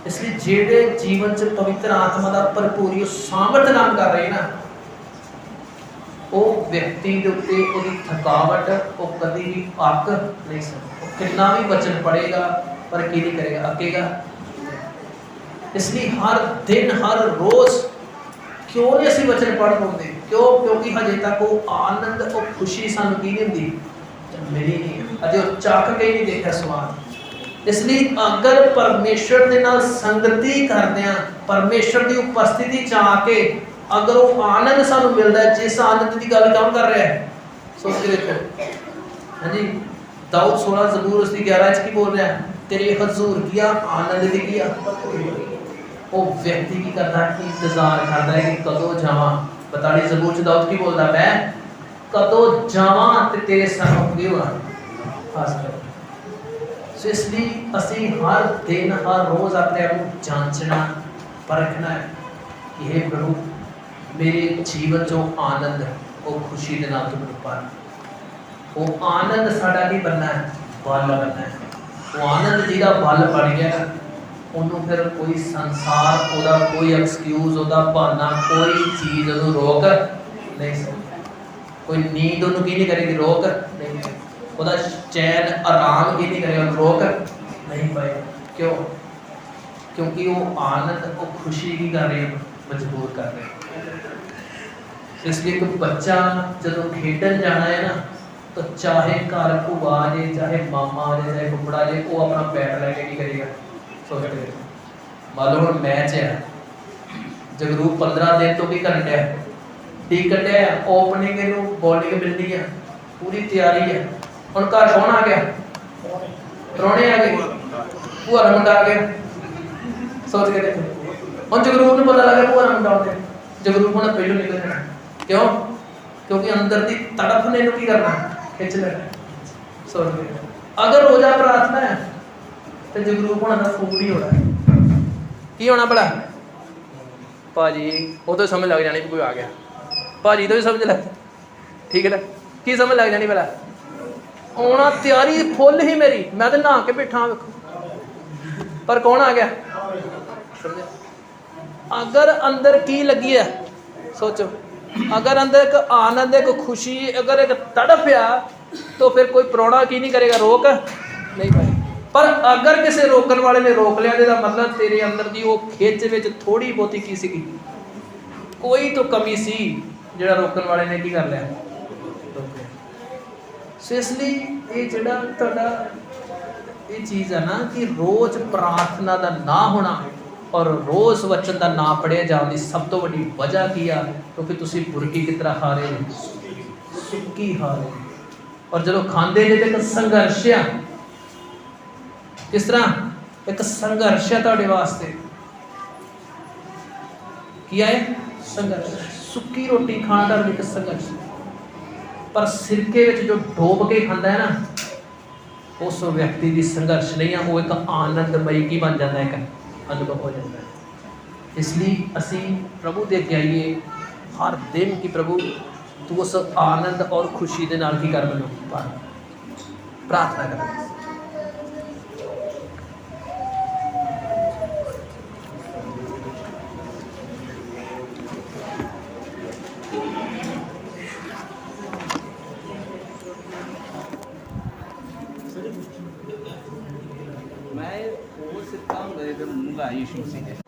ਇਸ ਲਈ ਜਿਹੜੇ ਜੀਵਨ ਚ ਪਵਿੱਤਰ ਆਤਮਾ ਦਾ ਭਰਪੂਰੀ, ਉਹ ਸਾਮਰਥ ਨਾਮ ਕਰ ਰਹੇ ਨਾ, ਉਹ ਵਿਅਕਤੀ ਦੇ ਉੱਤੇ ਉਹਦੀ ਥਕਾਵਟ, ਉਹ ਕਦੀ ਵੀ ਅੱਕ ਨਹੀਂ ਸਕਦਾ। ਉਹ ਕਿੰਨਾ ਵੀ ਵਚਨ ਪੜੇਗਾ ਪਰ ਕੀ ਨਹੀਂ ਕਰੇਗਾ? ਅੱਕੇਗਾ। ਇਸ ਲਈ ਹਰ ਦਿਨ ਹਰ ਰੋਜ਼ ਕਿਉਂ ਨਹੀਂ ਅਸੀਂ ਵਚਨ ਪੜ੍ਹ ਪਾਉਂਦੇ ਕਿਉਂ ਕਿਉਂਕਿ ਹਜੇ ਤੱਕ ਉਹ ਆਨੰਦ ਉਹ ਖੁਸ਼ੀ ਸਾਨੂੰ ਕੀ ਨਹੀਂ ਹੁੰਦੀ ਮਿਲੀ ਨਹੀਂ ਅਜੇ ਉਹ ਚੱਕ ਕੇ ਨਹੀਂ ਦੇਖਿਆ ਸਵਾਦ ਇਸ ਲਈ ਅਗਰ ਪਰਮੇਸ਼ਰ ਦੇ ਨਾਲ ਸੰਗਤੀ ਕਰਦੇ ਆ ਪਰਮੇਸ਼ਰ ਦੀ ਉਪਸਥਿਤੀ ਚ ਆ ਕੇ ਅਗਰ ਉਹ ਆਨੰਦ ਸਾਨੂੰ ਮਿਲਦਾ ਜਿਸ ਆਨੰਦ ਦੀ ਗੱਲ ਕੌਣ ਕਰ ਰਿਹਾ ਹੈ ਸੋਚ ਕੇ ਦੇਖੋ ਹਾਂਜੀ ਦਾਊਦ 16 ਜ਼ਬੂਰ ਉਸ ਦੀ 11 ਚ ਕੀ ਬੋਲ ਰਿਹਾ ਹੈ? ਤੇਰੇ ਹਜ਼ੂਰ ਕੀਆ ਆਨੰਦ ਦੀ ਕੀਆ ਉਹ ਵਿਅਕਤੀ ਕੀ ਕਰਦਾ, ਕਿ ਇੰਤਜ਼ਾਰ ਕਰਦਾ ਹੈ ਕਿ ਕਦੋਂ ਜਾਵਾਂ? 42 ਜ਼ਬੂਰ ਚ ਦਾਊਦ ਕੀ ਬੋਲਦਾ, ਮੈਂ ਕਦੋਂ ਜਾਵਾਂ ਤੇ ਤੇਰੇ ਸਾਹਮਣੇ ਕੀ ਹੋਣਾ ਖਾਸ ਕਰ ਸੋ ਇਸ ਲਈ ਅਸੀਂ ਹਰ ਦਿਨ, ਹਰ ਰੋਜ਼ ਆਪਣੇ ਆਪ ਨੂੰ ਜਾਂਚਣਾ, ਪਰਖਣਾ ਹੈ ਕਿ ਇਹ ਪ੍ਰਭੂ, ਮੇਰੇ ਜੀਵਨ ਚੋਂ ਆਨੰਦ, ਉਹ ਖੁਸ਼ੀ ਦੇ ਨਾਲ ਤੂੰ ਪਾ ਉਹ ਆਨੰਦ ਸਾਡਾ ਕੀ ਬਣਨਾ ਹੈ? ਬਲ ਬਣਨਾ ਹੈ। ਉਹ ਆਨੰਦ ਜਿਹਦਾ ਬਲ ਬਣ ਗਿਆ ਉਹਨੂੰ ਫਿਰ ਕੋਈ ਸੰਸਾਰ, ਉਹਦਾ ਕੋਈ ਐਕਸਕਿਊਜ਼ ਉਹਦਾ ਬਹਾਨਾ, ਕੋਈ ਚੀਜ਼ ਉਹਨੂੰ ਰੋਕ ਨਹੀਂ ਸਕਦੀ। ਕੋਈ ਨੀਂਦ ਉਹਨੂੰ ਕੀ ਨਹੀਂ ਕਰੇਗੀ? ਰੋਕ ਨਹੀਂ ਉਹਦਾ ਚੈਨ ਆਰਾਮ ਕੀ ਨਹੀਂ ਕਰੇਗਾ? ਰੋਕ ਨਹੀਂ ਪਾਏਗਾ। ਕਿਉਂ? ਕਿਉਂਕਿ ਉਹ ਆਨੰਦ, ਉਹ ਖੁਸ਼ੀ ਕੀ ਕਰ ਰਹੀ ਮਜਬੂਰ ਕਰ ਰਹੀ ਇਸ ਲਈ ਇੱਕ ਬੱਚਾ ਜਦੋਂ ਖੇਡਣ ਜਾਣਾ ਹੈ ਨਾ, ਤਾਂ ਚਾਹੇ ਘਰ ਭੂਆ ਆ ਜੇ, ਚਾਹੇ ਮਾਮਾ ਜੇ, ਚਾਹੇ ਫੁੱਫੜਾ ਜੇ, ਉਹ ਆਪਣਾ ਬੈਟ ਲੈ ਕੇ ਕੀ ਕਰੇਗਾ? ਸੋਚ ਮੰਨ ਲਓ ਹੁਣ ਮੈਚ ਹੈ ਜਗਰੂਪ 15 ਦਿਨ ਤੋਂ ਕੀ ਕਰਨ ਡਿਆ? ਟਿਕਟ ਹੈ ਓਪਨਿੰਗ ਨੂੰ ਬੋਲਿੰਗ ਮਿਲਣੀ ਹੈ ਪੂਰੀ ਤਿਆਰੀ ਹੈ ਹੁਣ ਘਰ ਕੌਣ ਆ ਗਿਆ? ਪ੍ਰਾਹੁਣੇ ਆ ਗਏ। ਭੂਆ ਦਾ ਮੁੰਡਾ ਆ ਗਿਆ। ਸੋਚ ਕੇ ਦੇਖੋ। ਹੁਣ ਜਗਰੂਪ ਨੂੰ ਪਤਾ ਲੱਗਾ ਭੂਆ ਦਾ ਮੁੰਡਾ ਆਉਂਦਾ। ਜਗਰੂਪ ਹੁਣ ਪਹਿਲੋਂ ਨਿਕਲ ਜਾਣਾ। ਕਿਉਂ? ਕਿਉਂਕਿ ਅੰਦਰ ਦੀ ਤੜਫ ਨੇ ਨੂੰ ਕੀ ਕਰਨਾ? ਖਿੱਚ ਲੈਣਾ। ਸੋਚ ਕੇ ਦੇਖੋ। ਅਗਰ ਰੋਜ਼ਾ ਪ੍ਰਾਰਥਨਾ ਹੈ ਤੇ ਜਗਰੂਪ ਹੋਣਾ ਦਾ ਫੂਡ ਹੀ ਹੋਣਾ। ਕੀ ਹੋਣਾ ਭਲਾ? ਭਾਜੀ, ਉਹ ਤੋਂ ਸਮਝ ਲੱਗ ਜਾਣੀ ਵੀ ਕੋਈ ਆ ਗਿਆ। ਭਾਜੀ ਤੋਂ ਵੀ ਸਮਝ ਲੱਗ ਠੀਕ ਹੈ ਨਾ? ਕੀ ਸਮਝ ਲੱਗ ਜਾਣੀ ਭਲਾ? ਆਉਣਾ ਤਿਆਰੀ ਫੁੱਲ ਹੀ ਮੇਰੀ। ਮੈਂ ਤੇ ਨਹਾ ਕੇ ਬੈਠਾ ਵੇਖੋ। ਪਰ ਕੌਣ ਆ ਗਿਆ? ਅਗਰ ਅੰਦਰ ਕੀ ਲੱਗੀ ਹੈ, ਸੋਚੋ। ਅਗਰ ਅੰਦਰ ਇੱਕ ਆਨੰਦ, ਇੱਕ ਖੁਸ਼ੀ, ਅਗਰ ਇੱਕ ਤੜਫ ਆ, ਤਾਂ ਫਿਰ ਕੋਈ ਪ੍ਰਾਹੁਣਾ ਕੀ ਨਹੀਂ ਕਰੇਗਾ? ਰੋਕ? ਨਹੀਂ। ਪਰ ਅਗਰ ਕਿਸੇ ਰੋਕਣ ਵਾਲੇ ਨੇ ਰੋਕ ਲਿਆ ਤੇ ਇਹਦਾ ਮਤਲਬ ਤੇਰੇ ਅੰਦਰ ਦੀ ਉਹ ਖਿੱਚ ਵਿੱਚ ਥੋੜੀ ਬਹੁਤੀ ਕੀ ਸੀਗੀ? ਕੋਈ ਤਾਂ ਕਮੀ ਸੀ ਜਿਹੜਾ ਰੋਕਣ ਵਾਲੇ ਨੇ ਕੀ ਕਰ ਲਿਆ? ਸੋ ਇਸ ਲਈ ਇਹ ਜਿਹੜਾ ਤੁਹਾਡਾ ਇਹ ਚੀਜ਼ ਆ ਨਾ ਕਿ ਰੋਜ਼ ਪ੍ਰਾਰਥਨਾ ਦਾ ਨਾ ਹੋਣਾ ਔਰ ਰੋਜ਼ ਵਚਨ ਦਾ ਨਾ ਪੜਿਆ ਜਾਣ ਦੀ ਸਭ ਤੋਂ ਵੱਡੀ ਵਜ੍ਹਾ ਕੀ ਆ? ਕਿਉਂਕਿ ਤੁਸੀਂ ਬੁਰਕੀ ਕਿਸ ਤਰ੍ਹਾਂ ਖਾ ਰਹੇ ਹੋ? ਸੁੱਕੀ ਖਾ ਰਹੇ ਹੋ। ਔਰ ਜਦੋਂ ਖਾਂਦੇ ਨੇ ਤੇ ਸੰਘਰਸ਼ ਆ ਕਿਸ ਤਰ੍ਹਾਂ? ਇੱਕ ਸੰਘਰਸ਼ ਹੈ ਤੁਹਾਡੇ ਵਾਸਤੇ। ਕੀ ਹੈ ਸੰਘਰਸ਼। ਸੁੱਕੀ ਰੋਟੀ ਖਾਣ ਦਾ ਇੱਕ ਸੰਘਰਸ਼। ਪਰ ਸਿਰਕੇ ਵਿੱਚ ਜੋ ਡੋਬ ਕੇ ਖਾਂਦਾ ਹੈ ਨਾ, ਉਸ ਵਿਅਕਤੀ ਦੀ ਸੰਘਰਸ਼ ਨਹੀਂ ਆ, ਉਹ ਇੱਕ ਆਨੰਦਮਈ ਕੀ ਬਣ ਜਾਂਦਾ ਹੈ? ਇੱਕ ਅਨੁਭਵ ਹੋ ਜਾਂਦਾ ਹੈ। ਇਸ ਲਈ ਅਸੀਂ ਪ੍ਰਭੂ ਦੇ ਅੱਗੇ ਆਈਏ। ਹਰ ਦਿਨ ਕਿ ਪ੍ਰਭੂ, ਤੂੰ ਉਸ ਆਨੰਦ ਔਰ ਖੁਸ਼ੀ ਦੇ ਨਾਲ ਕੀ ਕਰ ਮੈਨੂੰ? ਪ੍ਰਾਰਥਨਾ ਕਰ। You should see it.